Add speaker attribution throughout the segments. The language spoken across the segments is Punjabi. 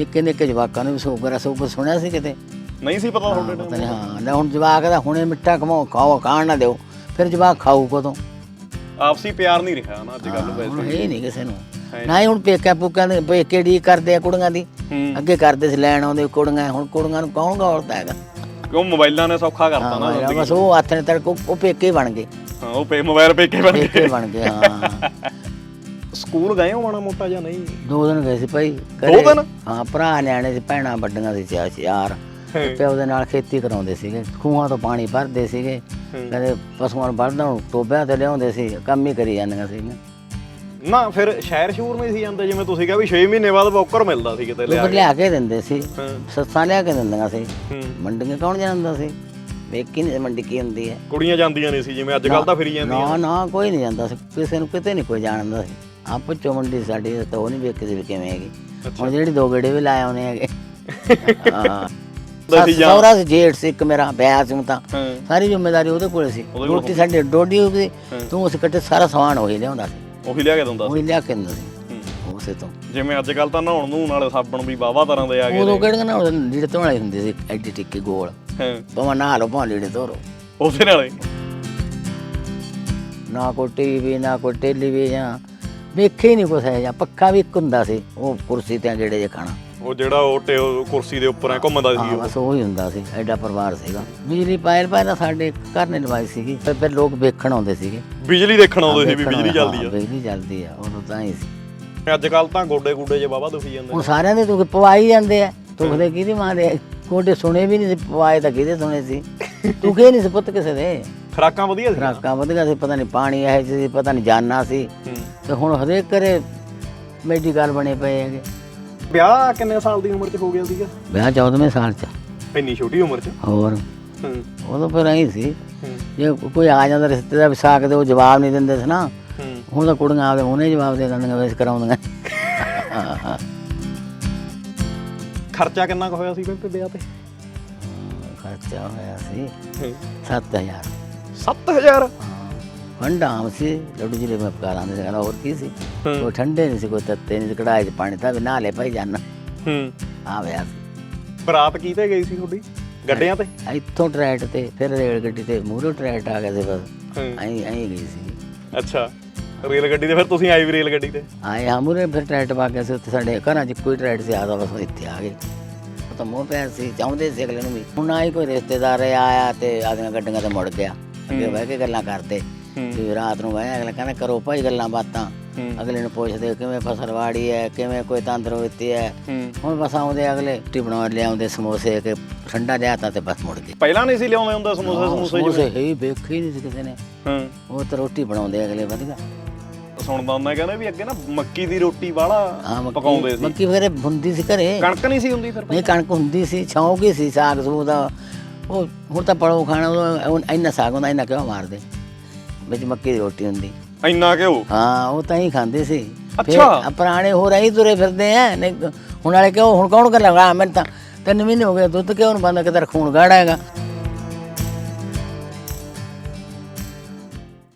Speaker 1: ਨਿੱਕੇ ਨਿੱਕੇ ਜਵਾਕਾਂ ਨੂੰ ਵੀ ਸ਼ੂਗਰ ਆ ਸ਼ੂਗਰ ਸੁਣਿਆ ਸੀ ਕਿਤੇ?
Speaker 2: ਨਹੀਂ ਸੀ ਪਤਾ ਤੁਹਾਡੇ
Speaker 1: ਪਤਾ
Speaker 2: ਟਾਈਮ
Speaker 1: ਹਾਂ। ਲੈ ਹੁਣ ਜਵਾਕ ਦਾ ਹੁਣੇ ਮਿੱਠਾ ਕਮਾਓ ਖਾਓ ਖਾਣ ਨਾ ਦਿਓ। ਫਿਰ ਜਵਾਕ ਖਾਊ ਕਦੋਂ?
Speaker 2: ਆਪਸੀ ਪਿਆਰ ਨਹੀਂ ਰਿਹਾ ਨਾ ਅੱਜ ਕੱਲ
Speaker 1: ਹੁਣ
Speaker 2: ਵੈਸੇ
Speaker 1: ਇਹ ਨਹੀਂ ਕਿਸੇ ਨੂੰ।
Speaker 2: ਹੈ।
Speaker 1: ਨਾ ਹੀ ਹੁਣ ਪੇਕਿਆਂ ਪੁੱਕਾਂ ਦੇ ਪੇਕੇ ਡੀ ਕਰਦੇ ਆ ਕੁੜੀਆਂ ਦੀ।
Speaker 2: ਹੂੰ।
Speaker 1: ਅੱਗੇ ਕਰਦੇ ਸੀ ਲੈਣ ਆਉਂਦੇ ਕੁੜੀਆਂ ਹੁਣ ਕੁੜੀਆਂ ਨੂੰ ਕੌਣ ਗੌਲਦਾ ਹੈਗਾ?
Speaker 2: ਕਿਉਂ ਮੋਬਾਈਲਾਂ ਨੇ ਸੌਖਾ ਕਰਤਾ ਨਾ
Speaker 1: ਹਾਂ
Speaker 2: ਜ਼ਿੰਦਗੀ
Speaker 1: ਬਸ ਉਹ ਹੱਥ ਨੇ ਤੜਕ ਉਹ ਪੇਕੇ ਬਣ ਗਏ।
Speaker 2: ਹਾਂ ਉਹ ਪੇ ਮੋਬਾਈਲ ਪੇ ਕੇ ਬਣ
Speaker 1: ਪੇਕੇ
Speaker 2: ਗਏ।
Speaker 1: ਬਣ ਗਏ ਹਾਂ।
Speaker 2: ਸਕੂਲ ਗਏ ਹੋ ਮਾੜਾ ਮੋਟਾ ਜਾਂ ਨਹੀਂ?
Speaker 1: ਦੋ ਦਿਨ ਗਏ ਸੀ ਭਾਈ
Speaker 2: ਦੋ ਦਿਨ?
Speaker 1: ਹਾਂ ਭਰਾ ਨਿਆਣੇ ਸੀ ਭੈਣਾਂ ਵੱਡੀਆਂ ਸੀ ਚਾਰ ਯਾਰ ਪਿਓ ਦੇ ਨਾਲ ਖੇਤੀ ਕਰਾਉਂਦੇ ਸੀਗੇ ਖੂਹਾਂ ਤੋਂ ਪਾਣੀ ਭਰਦੇ ਸੀਗੇ। ਕਦੇ ਪਸ਼ੂਆਂ ਨੂੰ ਵੱਢਣ ਨੂੰ ਟੋਬਿਆਂ ਤੇ ਲਿਆਉਂਦੇ ਸੀ ਕੰਮ ਹੀ ਕਰੀ ਜਾਂਦੀਆਂ ਸੀਗੀਆਂ।
Speaker 2: ਨਾ ਫਿਰ ਸ਼ਹਿਰ ਸ਼ੂਰ ਨਹੀਂ ਸੀ ਜਾਂਦੇ ਜਿਵੇਂ ਤੁਸੀਂ ਕਿਹਾ ਵੀ 6 ਮਹੀਨੇ ਬਾਅਦ ਬੌਕਰ ਮਿਲਦਾ ਸੀ ਕਿਤੇ ਲਿਆ
Speaker 1: ਉਹ ਲਿਆ ਕੇ ਦਿੰਦੇ ਸੀ
Speaker 2: ਹਾਂ।
Speaker 1: ਸੱਸਾਂ ਲਿਆ ਕੇ ਦਿੰਦੀਆਂ ਸੀ।
Speaker 2: ਹੂੰ।
Speaker 1: ਮੰਡੀਆਂ ਕੌਣ ਜਾਂਦਾ ਸੀ? ਵੇਖੀ ਨਹੀਂ ਮੰਡੀ ਕੀ ਹੁੰਦੀ ਹੈ।
Speaker 2: ਕੁੜੀਆਂ ਜਾਂਦੀਆਂ ਨਹੀਂ ਸੀ ਜਿਵੇਂ ਅੱਜ ਕੱਲ ਤਾਂ ਫਿਰੀ ਜਾਂਦੀਆਂ।
Speaker 1: ਨਾ ਨਾ ਕੋਈ ਨਹੀਂ ਜਾਂਦਾ ਸੀ ਕਿਸੇ ਨੂੰ ਕਿਤੇ ਨਹੀਂ ਕੋਈ ਜਾਣਦਾ ਸੀ। ਆਪ ਚੋਂ ਮੰਡੀ ਸਾਡੀ ਤਾਂ ਉਹ ਨਹੀਂ ਵੇਖੀ ਸੀ ਵੀ ਕਿਵੇਂ ਹੈਗੀ। ਹੁਣ ਜਿਹੜੀ ਦੋ ਗੇੜੇ ਵੀ ਲਾਏ ਆਉਨੇ ਹੈਗੇ। ਹਾਂ। ਸੌਰਾ ਸੀ ਜੇਠ ਸੀ ਇੱਕ ਮੇਰਾ ਵਿਆਹ ਸੀ ਤਾਂ। ਸਾਰੀ ਜ਼ਿੰਮੇਵਾਰੀ ਉਹਦੇ ਕੋਲ ਸੀ।
Speaker 2: ਉਹਦੇ
Speaker 1: ਰੋਟੀ ਸਾਡੇ ਡੋਡੀ ਗਈ ਤੂੰ ਉਸ ਕੱਟੇ ਸਾਰਾ ਸਮਾਨ ਉਹੀ ਲਿਆਉਂਦਾ ਸੀ।
Speaker 2: ਉਹੀ ਲਿਆ ਕੇ ਦਿੰਦਾ
Speaker 1: ਉਹੀ ਲਿਆ ਕੇ ਦਿੰਦਾ ਸੀ। ਉਸੇ ਤੋਂ।
Speaker 2: ਜਿਵੇਂ ਅੱਜ ਕੱਲ ਤਾਂ ਨਹਾਉਣ ਨੂੰ ਨਾਲੇ ਸਾਬਣ ਵੀ ਵਾਵਾ ਤਰ੍ਹਾਂ ਦੇ ਆ ਗਏ
Speaker 1: ਉਦੋਂ ਕਿਹੜੀਆਂ ਨਾ ਉਹਦੇ ਲੀੜੇ ਧੋਣ ਵਾਲੀ ਹੁੰਦੀ ਸੀ? ਐਡੀ ਟਿੱਕੀ ਗੋਲ।
Speaker 2: ਹਾਂ।
Speaker 1: ਭਾਵੇਂ ਨਹਾ ਲਓ ਭਾਵੇਂ ਲੀੜੇ ਧੋ ਲਓ।
Speaker 2: ਉਸੇ ਨਾਲੇ।
Speaker 1: ਨਾ ਕੋਈ ਟੀਵੀ ਨਾ ਕੋਈ ਟੈਲੀਵਿਜ਼ਨ ਵੇਖੇ ਹੀ ਨਹੀਂ ਕੁਛ ਹੈ ਜਾਂ ਪੱਖਾ ਵੀ ਇੱਕ ਹੁੰਦਾ ਸੀ ਉਹ ਕੁਰਸੀ ਤੇ ਜਿਹੜੇ ਜੇ ਖਾਣਾ।
Speaker 2: ਉਹ ਜਿਹੜਾ ਉਹ ਟੇ ਉਹ ਕੁਰਸੀ ਦੇ ਉੱਪਰ ਐ ਘੁੰਮਦਾ ਸੀ
Speaker 1: ਹਾਂ ਬਸ ਉਹ ਹੀ ਹੁੰਦਾ ਸੀ ਐਡਾ ਪਰਿਵਾਰ ਸੀਗਾ। ਬਿਜਲੀ ਪਾਇਲ ਪਾਇਲ ਸਾਡੇ ਘਰ ਨੇ ਲਵਾਈ ਸੀਗੀ ਫਿਰ ਫਿਰ ਲੋਕ ਵੇਖਣ ਆਉਂਦੇ ਸੀਗੇ।
Speaker 2: ਬਿਜਲੀ ਦੇਖਣ ਆਉਂਦੇ ਸੀ ਵੀ
Speaker 1: ਵੇਖਣ
Speaker 2: ਬਿਜਲੀ ਚੱਲਦੀ
Speaker 1: ਹਾਂ,
Speaker 2: ਆ
Speaker 1: ਬਿਜਲੀ ਚੱਲਦੀ ਆ ਉਦੋਂ ਤਾਂ ਹੀ ਸੀ।
Speaker 2: ਅੱਜ ਕੱਲ ਤਾਂ ਗੋਡੇ ਗੋਡੇ ਜੇ ਵਾਵਾ ਦੁਖੀ ਜਾਂਦੇ
Speaker 1: ਹੁਣ ਸਾਰਿਆਂ ਦੇ ਦੁੱਖ ਪਵਾਈ ਜਾਂਦੇ ਆ। ਦੁਖਦੇ ਕਿਹਦੀ ਮਾਂ ਦੇ? ਕੋਡੇ ਸੁਣੇ ਵੀ ਨਹੀਂ ਸੀ ਪਵਾਏ ਤਾਂ ਕਿਹਦੇ ਸੁਣੇ ਸੀ? ਦੁਖੇ ਨਹੀਂ ਸੀ ਪੁੱਤ ਕਿਸੇ ਦੇ।
Speaker 2: ਖਰਾਕਾਂ ਵਧੀਆ ਸੀ
Speaker 1: ਖਰਾਕਾਂ ਵਧੀਆ ਸੀ ਪਤਾ ਨਹੀਂ ਪਾਣੀ ਇਹ ਸੀ ਪਤਾ ਨਹੀਂ ਜਾਨਾ ਸੀ। ਤੇ ਹੁਣ ਹਰੇਕ ਘਰੇ ਮੈਡੀਕਲ ਬਣੇ ਪਏ ਹੈਗੇ।
Speaker 2: ਵਿਆਹ ਕਿੰਨੇ ਸਾਲ ਦੀ ਉਮਰ 'ਚ ਹੋ ਗਿਆ ਸੀਗਾ?
Speaker 1: ਵਿਆਹ 14ਵੇਂ ਸਾਲ ਚ।
Speaker 2: ਇੰਨੀ ਛੋਟੀ ਉਮਰ 'ਚ?
Speaker 1: ਹੋਰ।
Speaker 2: ਹੂੰ।
Speaker 1: ਉਦੋਂ ਫਿਰ ਐਂ ਸੀ ਜੇ ਕੋਈ ਆ ਜਾਂਦਾ ਰਿਸ਼ਤੇਦਾਰ ਵਿਸਾਖ ਦੇ ਉਹ ਜਵਾਬ ਨਹੀਂ ਦਿੰਦੇ ਸੀ ਨਾ। ਹੁਣ ਤਾਂ ਕੁੜੀਆਂ ਆਪਦੇ ਮੂੰਹੇ ਜਵਾਬ ਦੇ ਦਿੰਦੀਆਂ ਵੇਸ ਕਰਾਉਂਦੀਆਂ।
Speaker 2: ਖਰਚਾ ਕਿੰਨਾ ਕੁ ਹੋਇਆ ਸੀ ਬੇਬੇ ਵਿਆਹ ਤੇ?
Speaker 1: ਖਰਚਾ ਹੋਇਆ ਸੀ 7000
Speaker 2: 7000
Speaker 1: ਹੰਡਾਮ ਸੀ ਲੱਡੂ ਜਿਹੜੇ ਮੈਂ ਪਕਾਰਾਂ ਦੇ ਕਹਿੰਦਾ ਹੋਰ ਕੀ ਸੀ?
Speaker 2: ਹੂੰ।
Speaker 1: ਕੋਈ ਠੰਡੇ ਨਹੀਂ ਸੀ ਕੋਈ ਤੱਤੇ ਨਹੀਂ ਸੀ ਕੜਾਈ 'ਚ ਪਾਣੀ ਤਾਂ ਵੀ ਨਾ ਲੈ ਭਾਈ ਜਾਨ।
Speaker 2: ਹੂੰ।
Speaker 1: ਆ ਵਿਆਹ ਸੀ।
Speaker 2: ਬਰਾਤ ਕੀਤੇ ਗਈ ਸੀ ਤੁਹਾਡੀ? ਗੱਡਿਆਂ ਤੇ?
Speaker 1: ਇੱਥੋਂ ਟਰੈਟ ਤੇ ਫਿਰ ਰੇਲ ਗੱਡੀ ਤੇ ਮੂਹਰੇ ਟਰੈਟ ਆ ਗਿਆ ਸੀ ਬਸ।
Speaker 2: ਹੂੰ।
Speaker 1: ਐਂ ਐਂ ਗਈ ਸੀ।
Speaker 2: ਅੱਛਾ। ਰੇਲ ਗੱਡੀ ਤੇ ਫਿਰ ਤੁਸੀਂ ਆਏ ਵੀ ਰੇਲ ਗੱਡੀ ਤੇ?
Speaker 1: ਆਏ ਹਾਂ ਮੂਹਰੇ ਫਿਰ ਟਰੈਟ ਪਾ ਕੇ ਸੀ ਉੱਥੇ ਸਾਡੇ ਘਰਾਂ 'ਚ ਕੋਈ ਟਰੈਟ ਸੀ ਆਦਾ ਬਸ ਇੱਥੇ ਆ ਗਏ। ਉਹ ਤਾਂ ਮੂੰਹ ਪਿਆ ਸੀ ਚਾਹੁੰਦੇ ਸੀ ਅਗਲੇ ਨੂੰ ਵੀ। ਹੁਣ ਆਈ ਕੋਈ ਰਿਸ਼ਤੇਦਾਰ ਆਇਆ ਤੇ ਆਦੀਆਂ ਗੱਡੀਆਂ ਤੇ ਮੁੜ ਗਿਆ। ਅੱਗੇ ਬਹਿ ਕੇ ਗੱਲਾਂ ਕਰਦੇ। ਵੀ ਰਾਤ ਨੂੰ ਗਏ ਅਗਲਾ ਕਹਿੰਦਾ ਕਰੋ ਭਾਈ ਗੱਲਾਂ ਬਾਤਾਂ। ਅਗਲੇ ਨੂੰ ਪੁੱਛਦੇ ਕਿਵੇਂ ਫਸਲ ਵਾੜੀ ਹੈ ਕਿਵੇਂ ਕੋਈ ਤੰਦਰੁਸਤੀ ਹੈ। ਹੁਣ ਬਸ ਆਉਂਦੇ ਅਗਲੇ ਰੋਟੀ ਬਣਾ ਲਿਆਉਂਦੇ ਸਮੋਸੇ ਕੇ ਠੰਡਾ ਲਿਆਤਾ ਤੇ ਬਸ ਮੁੜ ਗਏ।
Speaker 2: ਪਹਿਲਾਂ ਨਹੀਂ ਸੀ ਲਿਆਉਂਦੇ ਹੁੰਦਾ ਸਮੋਸੇ ਸਮੋਸੇ
Speaker 1: ਸਮੋਸੇ ਹੀ ਵੇਖੇ ਨਹੀਂ ਸੀ ਕਿਸੇ ਨੇ।
Speaker 2: ਹਾਂ।
Speaker 1: ਉਹ ਤਾਂ ਰੋਟੀ ਬਣਾਉਂਦੇ ਅਗਲੇ ਵਧੀਆ।
Speaker 2: ਸੁਣਦਾ ਹੁੰਦਾ ਕਹਿੰਦੇ ਵੀ ਅੱਗੇ ਨਾ ਮੱਕੀ ਦੀ ਰੋਟੀ ਵਾਲਾ ਪਕਾਉਂਦੇ ਸੀ।
Speaker 1: ਮੱਕੀ ਵਗੈਰੇ ਹੁੰਦੀ ਸੀ ਘਰੇ।
Speaker 2: ਕਣਕ ਨਹੀਂ ਸੀ ਹੁੰਦੀ ਫਿਰ
Speaker 1: ਨਹੀਂ ਕਣਕ ਹੁੰਦੀ ਸੀ ਹੀ ਸੀ ਸਾਗ ਸੂਗ ਦਾ। ਉਹ ਹੁਣ ਤਾਂ ਪੜੋ ਖਾਣਾ ਉਹ ਇੰਨਾ ਸਾਗ ਹੁੰਦਾ ਇੰਨਾ ਕਿਉਂ ਮਾਰਦੇ? ਵਿੱਚ ਮੱਕੀ ਦੀ ਰੋਟੀ ਹੁੰਦੀ।
Speaker 2: ਇੰਨਾ ਘਿਓ
Speaker 1: ਹਾਂ ਉਹ ਤਾਂ ਹੀ ਖਾਂਦੇ ਸੀ।
Speaker 2: ਅੱਛਾ।
Speaker 1: ਪੁਰਾਣੇ ਹੋ ਰਹੀ ਤੁਰੇ ਫਿਰਦੇ ਆ। ਹੁਣ ਵਾਲੇ ਕਿਉਂ ਹੁਣ ਕੌਣ ਕਰ ਲਗਾ ਮੈਨੂੰ ਤਾਂ ਤਿੰਨ ਮਹੀਨੇ ਹੋ ਗਏ ਦੁੱਧ ਕਿਉਂ ਨਹੀਂ ਬੰਦਾ ਕਿਤੇ ਖੂਨ ਗਾੜਾ ਹੈਗਾ।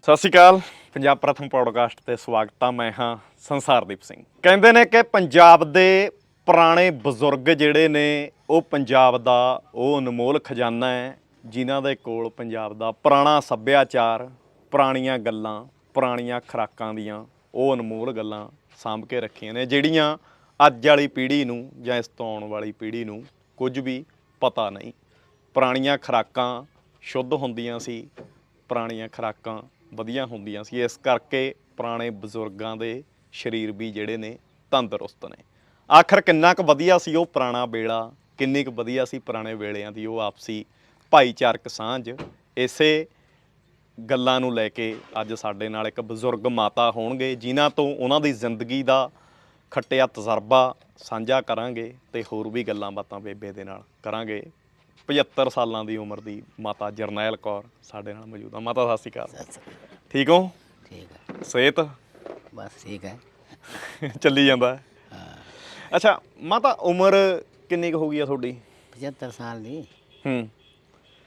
Speaker 2: ਸਤਿ ਸ਼੍ਰੀ ਅਕਾਲ। ਪੰਜਾਬ ਪ੍ਰਥਮ ਪੋਡਕਾਸਟ ਤੇ ਸਵਾਗਤ ਆ ਮੈਂ ਹਾਂ ਸੰਸਾਰਦੀਪ ਸਿੰਘ। ਕਹਿੰਦੇ ਨੇ ਕਿ ਪੰਜਾਬ ਦੇ ਪੁਰਾਣੇ ਬਜ਼ੁਰਗ ਜਿਹੜੇ ਨੇ, ਉਹ ਪੰਜਾਬ ਦਾ, ਉਹ ਅਨਮੋਲ ਖਜ਼ਾਨਾ ਹੈ, ਜਿਨ੍ਹਾਂ ਦੇ ਕੋਲ ਪੰਜਾਬ ਦਾ ਪੁਰਾਣਾ ਸੱਭਿਆਚਾਰ, ਪੁਰਾਣੀਆਂ ਗੱਲਾਂ, ਪੁਰਾਣੀਆਂ ਖੁਰਾਕਾਂ ਦੀਆਂ, ਉਹ ਅਨਮੋਲ ਗੱਲਾਂ ਸਾਂਭ ਕੇ ਰੱਖੀਆਂ ਨੇ, ਜਿਹੜੀਆਂ ਅੱਜ ਵਾਲੀ ਪੀੜ੍ਹੀ ਨੂੰ ਜਾਂ ਇਸ ਤੋਂ ਆਉਣ ਵਾਲੀ ਪੀੜ੍ਹੀ ਨੂੰ ਕੁਝ ਵੀ ਪਤਾ ਨਹੀਂ। ਪੁਰਾਣੀਆਂ ਖੁਰਾਕਾਂ ਸ਼ੁੱਧ ਹੁੰਦੀਆਂ ਸੀ, ਪੁਰਾਣੀਆਂ ਖੁਰਾਕਾਂ ਵਧੀਆ ਹੁੰਦੀਆਂ ਸੀ, ਇਸ ਕਰਕੇ ਪੁਰਾਣੇ ਬਜ਼ੁਰਗਾਂ ਦੇ ਸਰੀਰ ਵੀ ਜਿਹੜੇ ਨੇ ਤੰਦਰੁਸਤ ਨੇ। ਆਖਰ ਕਿੰਨਾ ਕੁ ਵਧੀਆ ਸੀ ਉਹ ਪੁਰਾਣਾ ਵੇਲਾ ਕਿੰਨੀ ਕੁ ਵਧੀਆ ਸੀ ਪੁਰਾਣੇ ਵੇਲਿਆਂ ਦੀ ਉਹ ਆਪਸੀ ਭਾਈਚਾਰਕ ਸਾਂਝ। ਇਸੇ ਗੱਲਾਂ ਨੂੰ ਲੈ ਕੇ ਅੱਜ ਸਾਡੇ ਨਾਲ ਇੱਕ ਬਜ਼ੁਰਗ ਮਾਤਾ ਹੋਣਗੇ ਜਿਨ੍ਹਾਂ ਤੋਂ ਉਹਨਾਂ ਦੀ ਜ਼ਿੰਦਗੀ ਦਾ ਖੱਟਿਆ ਤਜਰਬਾ ਸਾਂਝਾ ਕਰਾਂਗੇ ਤੇ ਹੋਰ ਵੀ ਗੱਲਾਂ ਬਾਤਾਂ ਬੇਬੇ ਦੇ ਨਾਲ ਕਰਾਂਗੇ। 75 ਸਾਲਾਂ ਦੀ ਉਮਰ ਦੀ ਮਾਤਾ ਜਰਨੈਲ ਕੌਰ ਸਾਡੇ ਨਾਲ ਮੌਜੂਦ ਆ। ਮਾਤਾ ਸਤਿ ਸ਼੍ਰੀ ਅਕਾਲ। ਠੀਕ ਹੋ?
Speaker 1: ਠੀਕ ਹੈ
Speaker 2: ਸਿਹਤ?
Speaker 1: ਬਸ ਠੀਕ ਹੈ
Speaker 2: ਚੱਲੀ ਜਾਂਦਾ। ਹੈ। ਅੱਛਾ ਮਾਤਾ ਉਮਰ ਕਿੰਨੀ ਕੁ ਹੋ ਗਈ ਆ ਤੁਹਾਡੀ?
Speaker 1: 75 ਸਾਲ ਦੀ।
Speaker 2: ਹੂੰ।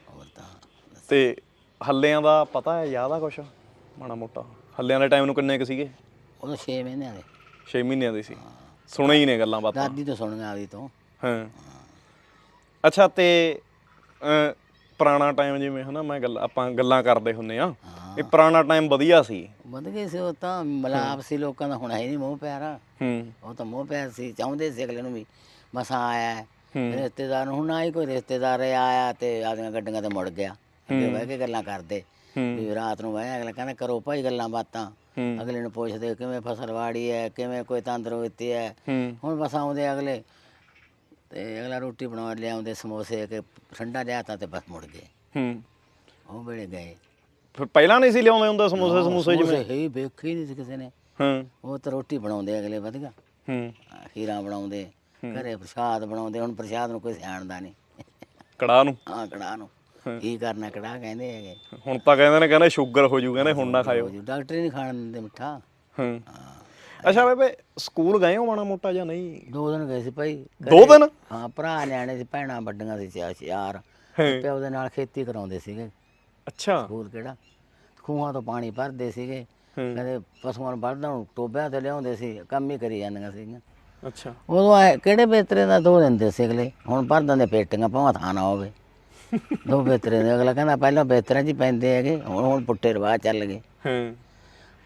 Speaker 1: ਹੋਰ ਤਾਂ
Speaker 2: ਤੇ ਹੱਲਿਆਂ ਦਾ ਪਤਾ ਹੈ ਯਾਦ ਆ ਕੁਛ? ਮਾੜਾ ਮੋਟਾ। ਹੱਲਿਆਂ ਦੇ ਟਾਈਮ ਨੂੰ ਕਿੰਨੇ ਕੁ ਸੀਗੇ?
Speaker 1: ਉਦੋਂ 6 ਮਹੀਨਿਆਂ ਦੇ।
Speaker 2: 6 ਮਹੀਨਿਆਂ ਦੇ ਸੀ। ਸੁਣੇ ਹੀ ਨੇ ਗੱਲਾਂ ਬਾਤਾਂ।
Speaker 1: ਦਾਦੀ ਤੋਂ ਸੁਣੀਆਂ ਆਦੀ ਤੋਂ।
Speaker 2: ਹਾਂ। ਅੱਛਾ ਤੇ ਅਹ, ਪੁਰਾਣਾ ਟਾਈਮ ਜਿਵੇਂ ਹਨਾ ਮੈਂ ਗੱਲ ਆਪਾਂ ਗੱਲਾਂ ਕਰਦੇ ਹੁੰਨੇ ਆ ਇਹ ਪੁਰਾਣਾ ਟਾਈਮ ਵਧੀਆ ਸੀ।
Speaker 1: ਵਧ ਗਏ ਸੀ ਉਹ ਤਾਂ ਮਲਾਪ ਸੀ ਲੋਕਾਂ ਦਾ ਹੁਣ ਹੈ ਨਹੀਂ ਮੋਹ ਪਿਆਰਾ।
Speaker 2: ਹੂੰ।
Speaker 1: ਉਹ ਤਾਂ ਮੋਹ ਪਿਆਰ ਸੀ ਚਾਹੁੰਦੇ ਸੀ ਅਗਲੇ ਨੂੰ ਵੀ ਮਸਾਂ ਆਇਆ। ਰਿਸ਼ਤੇਦਾਰ ਨੂੰ ਹੁਣ ਹੀ ਕੋਈ ਰਿਸ਼ਤੇਦਾਰ ਆਇਆ ਤੇ ਆਦੀਆਂ ਗੱਡੀਆਂ ਤੇ ਮੁੜ ਗਿਆ। ਅੱਗੇ ਬਹਿ ਕੇ ਗੱਲਾਂ ਕਰਦੇ। ਵੀ ਰਾਤ ਨੂੰ ਬਹਿ ਅਗਲਾ ਕਹਿੰਦਾ ਕਰੋ ਭਾਈ ਗੱਲਾਂ ਬਾਤਾਂ। ਅਗਲੇ ਨੂੰ ਪੁੱਛਦੇ ਕਿਵੇਂ ਫਸਲ ਵਾੜੀ ਹੈ ਕਿਵੇਂ ਕੋਈ ਤੰਦਰੁਸਤੀ ਹੂੰ। ਹੁਣ ਬਸ ਆਉਂਦੇ ਅਗਲੇ। ਤੇ ਅਗਲਾ ਰੋਟੀ ਬਣਾ ਲਿਆਉਂਦੇ ਸਮੋਸੇ ਕੇ ਠੰਡਾ ਲਿਆਤਾ ਤੇ ਬਸ ਮੁੜ ਗਏ।
Speaker 2: ਹੂੰ।
Speaker 1: ਉਹ ਵੇਲੇ ਗਏ।
Speaker 2: ਫਿਰ ਪਹਿਲਾਂ ਨਹੀਂ ਸੀ ਲਿਆਉਂਦੇ ਹੁੰਦੇ ਸਮੋਸੇ ਸਮੋਸੇ ਜਿਵੇਂ?
Speaker 1: ਹੀ ਵੇਖੇ ਹੀ ਨਹੀਂ ਸੀ ਕਿਸੇ ਨੇ।
Speaker 2: ਹਾਂ।
Speaker 1: ਉਹ ਤਾਂ ਰੋਟੀ ਬਣਾਉਂਦੇ ਅਗਲੇ ਵਧੀਆ
Speaker 2: ਹੂੰ।
Speaker 1: ਖੀਰਾ ਬਣਾਉਂਦੇ ਘਰੇ ਪ੍ਰਸ਼ਾਦ ਬਣਾਉਂਦੇ ਹੁਣ ਪ੍ਰਸ਼ਾਦ ਨੂੰ ਕੋਈ ਸਿਆਣਦਾ ਨਹੀਂ।
Speaker 2: ਕੜਾਹ ਨੂੰ?
Speaker 1: ਆ ਕੜਾਹ ਨੂੰ। ਕੀ ਕਰਨਾ ਕੜਾਹ ਕਹਿੰਦੇ ਹੈਗੇ।
Speaker 2: ਹੁਣ ਤਾਂ ਕਹਿੰਦੇ ਨੇ ਕਹਿੰਦੇ ਸ਼ੂਗਰ ਹੋ ਜੂ ਕਹਿੰਦੇ ਹੁਣ ਨਾ ਖਾਇਓ।
Speaker 1: ਡਾਕਟਰ ਹੀ ਨਹੀਂ ਖਾਣ ਦਿੰਦੇ ਮਿੱਠਾ।
Speaker 2: ਹਾਂ। ਅੱਛਾ ਬੇਬੇ ਸਕੂਲ ਗਏ ਹੋ ਮਾਣਾ ਮੋਟਾ ਜਾਂ ਨਹੀਂ?
Speaker 1: ਦੋ ਦਿਨ ਗਏ ਸੀ ਭਾਈ।
Speaker 2: ਦੋ ਦਿਨ?
Speaker 1: ਹਾਂ ਭਰਾ ਨਿਆਣੇ ਸੀ ਭੈਣਾਂ ਵੱਡੀਆਂ ਸੀ ਚਾਰ
Speaker 2: ਹਾਂ।
Speaker 1: ਪਿਓ ਦੇ ਨਾਲ ਖੇਤੀ ਕਰਾਉਂਦੇ ਸੀਗੇ।
Speaker 2: ਅੱਛਾ।
Speaker 1: ਸਕੂਲ ਕਿਹੜਾ? ਖੂਹਾਂ ਤੋਂ ਪਾਣੀ ਭਰਦੇ ਸੀਗੇ।
Speaker 2: ਹੂੰ।
Speaker 1: ਕਦੇ ਪਸ਼ੂਆਂ ਨੂੰ ਵੱਢਦਾ ਨੂੰ ਟੋਬਿਆਂ ਤੇ ਲਿਆਉਂਦੇ ਸੀ ਕੰਮ ਹੀ ਕਰੀ ਜਾਂਦੀਆਂ ਸੀਗੀਆਂ।
Speaker 2: ਅੱਛਾ।
Speaker 1: ਉਦੋਂ ਆਏ ਕਿਹੜੇ ਬੇਤਰੇ ਦਾ ਦੋ ਦਿੰਦੇ ਸੀ ਅਗਲੇ? ਹੁਣ ਭਰ ਦਿੰਦੇ ਪੇਟੀਆਂ ਭਾਵੇਂ ਥਾਂ ਨਾ ਹੋਵੇ। ਦੋ ਬੇਤਰੇ ਦੇ। ਅਗਲਾ ਕਹਿੰਦਾ ਪਹਿਲਾਂ ਬੇਤਰੇ 'ਚ ਹੀ ਪੈਂਦੇ ਹੈਗੇ ਹੁਣ ਹੁਣ ਪੁੱਟੇ ਰਿਵਾਜ ਚੱਲ ਗਏ।
Speaker 2: ਹਾਂ।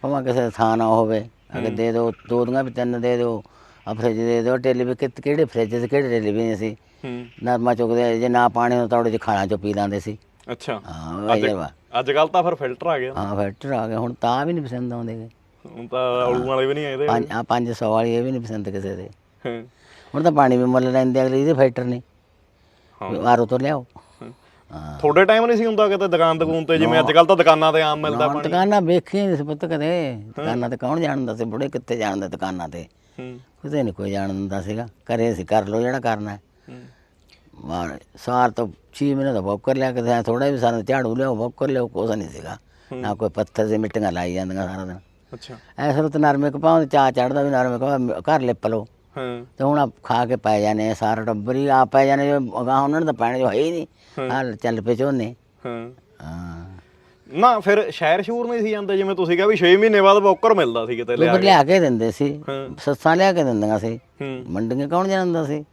Speaker 1: ਭਾਵੇਂ ਕਿਸੇ ਦਾ ਥਾਂ ਨਾ ਹੋਵੇ। ਅਗੇ ਦੇ ਦਿਓ ਦੋ ਦੀਆਂ ਵੀ ਤਿੰਨ ਦੇ ਦਿਓ ਆ ਫ੍ਰਿਜ ਦੇ ਦਿਓ ਟੇਲੀ ਵੀ ਕਿ- ਕਿਹੜੇ ਫ੍ਰਿਜ ਤੇ ਕਿਹੜੇ ਟੇਲੀ ਵੀ ਨਹੀਂ ਸੀ।
Speaker 2: ਹੂੰ।
Speaker 1: ਨਰਮਾ ਚੁੱਕਦੇ ਜੇ ਨਾ ਪਾਣੀ ਹੁੰਦਾ ਤਾਂ ਉਹਦੇ 'ਚ ਖਾਣਾ ਚੋਂ ਪੀ ਲੈਂਦੇ ਸੀ।
Speaker 2: ਅੱਛਾ।
Speaker 1: ਹਾਂ ਇਹ ਵਾ।
Speaker 2: ਅੱਜ ਕੱਲ ਤਾਂ ਫਿਰ ਫਿਲਟਰ ਆ ਗਿਆ।
Speaker 1: ਹਾਂ ਫੈਕਟਰ ਆ ਗਏ ਹੁਣ ਤਾਂ ਵੀ ਨਹੀਂ ਪਸੰਦ ਆਉਂਦੇ ਗੇ।
Speaker 2: ਹੁਣ ਤਾਂ ਔਲੂ ਵਾਲੇ ਵੀ ਨਹੀਂ ਆਏ ਇਹਦੇ
Speaker 1: ਪੰਜ ਆ 500 ਵਾਲੀ ਇਹ ਵੀ ਨਹੀਂ ਪਸੰਦ ਕਿਸੇ ਦੇ।
Speaker 2: ਹਾਂ।
Speaker 1: ਹੁਣ ਤਾਂ ਪਾਣੀ ਵੀ ਮੁੱਲ ਲੈਂਦੇ ਅਗਲੇ ਇਹਦੇ ਫੈਕਟਰ ਨਹੀਂ।
Speaker 2: ਹਾਂ।
Speaker 1: ਆਰੋ ਤੋਂ ਲਿਆਓ।
Speaker 2: ਤੁਹਾਡੇ ਟਾਈਮ ਨਹੀਂ ਸੀ ਹੁੰਦਾ ਕਿਤੇ ਦੁਕਾਨ ਦੁਕਾਨ ਤੇ? ਜਿਵੇਂ ਅੱਜ ਕੱਲ ਤਾਂ ਦੁਕਾਨਾਂ ਤੇ ਆਮ ਮਿਲਦਾ
Speaker 1: ਹੁਣ ਦੁਕਾਨਾਂ ਵੇਖੀਆਂ ਨਹੀਂ ਸੀ ਪੁੱਤ ਕਦੇ। ਦੁਕਾਨਾਂ ਤੇ ਕੌਣ ਜਾਣਦਾ ਸੀ? ਬੁੜੇ ਕਿੱਥੇ ਜਾਣਦੇ ਦੁਕਾਨਾਂ ਤੇ?
Speaker 2: ਹੂੰ।
Speaker 1: ਕਿਤੇ ਨਹੀਂ ਕੋਈ ਜਾਣ ਦਿੰਦਾ ਸੀਗਾ। ਘਰੇ ਸੀ ਕਰ ਲੋ ਜਿਹੜਾ ਕਰਨਾ ਹੈ। ਮਾਰ ਸਾਰ ਤੋਂ 6 ਮਹੀਨੇ ਦਾ ਬੌਕਰ ਲਿਆ ਕੇ ਥੋੜਾ ਵੀ ਸਾਰਾ ਝਾੜੂ ਲਿਆਓ ਬੌਕਰ ਲਿਆਓ ਕੁਛ ਨਹੀਂ ਸੀਗਾ। ਨਾ ਕੋਈ ਪੱਥਰ ਦੇ ਮਿੱਟੀਆਂ ਲਾਈ ਜਾਂਦੀਆਂ ਸਾਰਾ ਦਿਨ।
Speaker 2: ਅੱਛਾ।
Speaker 1: ਐਸ ਰਤ ਨਰਮੇ ਕਪਾਉਂ ਚਾ ਚੜਦਾ ਵੀ ਨਰਮੇ ਕਪਾ ਘਰ ਲਿਪ ਲਓ।
Speaker 2: ਹਾਂ।
Speaker 1: ਤੇ ਹੁਣ ਆ ਖਾ ਕੇ ਪੈ ਜਾਣੇ ਆ, ਸਾਰਾ ਟੱਬਰ ਹੀ ਆ ਪੈ ਜਾਣੇ ਜੋ ਅਗਾਂਹ ਉਹਨਾਂ ਨੇ ਤਾਂ ਪੈਣੇ ਜੋ ਹੈ ਹੀ ਨਹੀਂ। ਆ ਚੱਲ ਪਏ ਝੋਨੇ।
Speaker 2: ਹਾਂ।
Speaker 1: ਹਾਂ।
Speaker 2: ਨਾ ਫਿਰ ਸ਼ਹਿਰ ਸ਼ੂਰ ਨਹੀਂ ਸੀ ਜਾਂਦੇ ਜਿਵੇਂ ਤੁਸੀਂ ਕਿਹਾ ਵੀ 6 ਮਹੀਨੇ ਬਾਅਦ ਬੌਕਰ ਮਿਲਦਾ ਸੀ ਕਿਤੇ ਲਿਆ
Speaker 1: ਉਹ ਲਿਆ ਕੇ ਦਿੰਦੇ ਸੀ।
Speaker 2: ਹਾਂ।
Speaker 1: ਸੱਸਾਂ ਲਿਆ ਕੇ ਦਿੰਦੀਆਂ ਸੀ।
Speaker 2: ਹੂੰ।
Speaker 1: ਮੰਡੀਆਂ ਕੌਣ ਜਾਂਦਾ ਸੀ?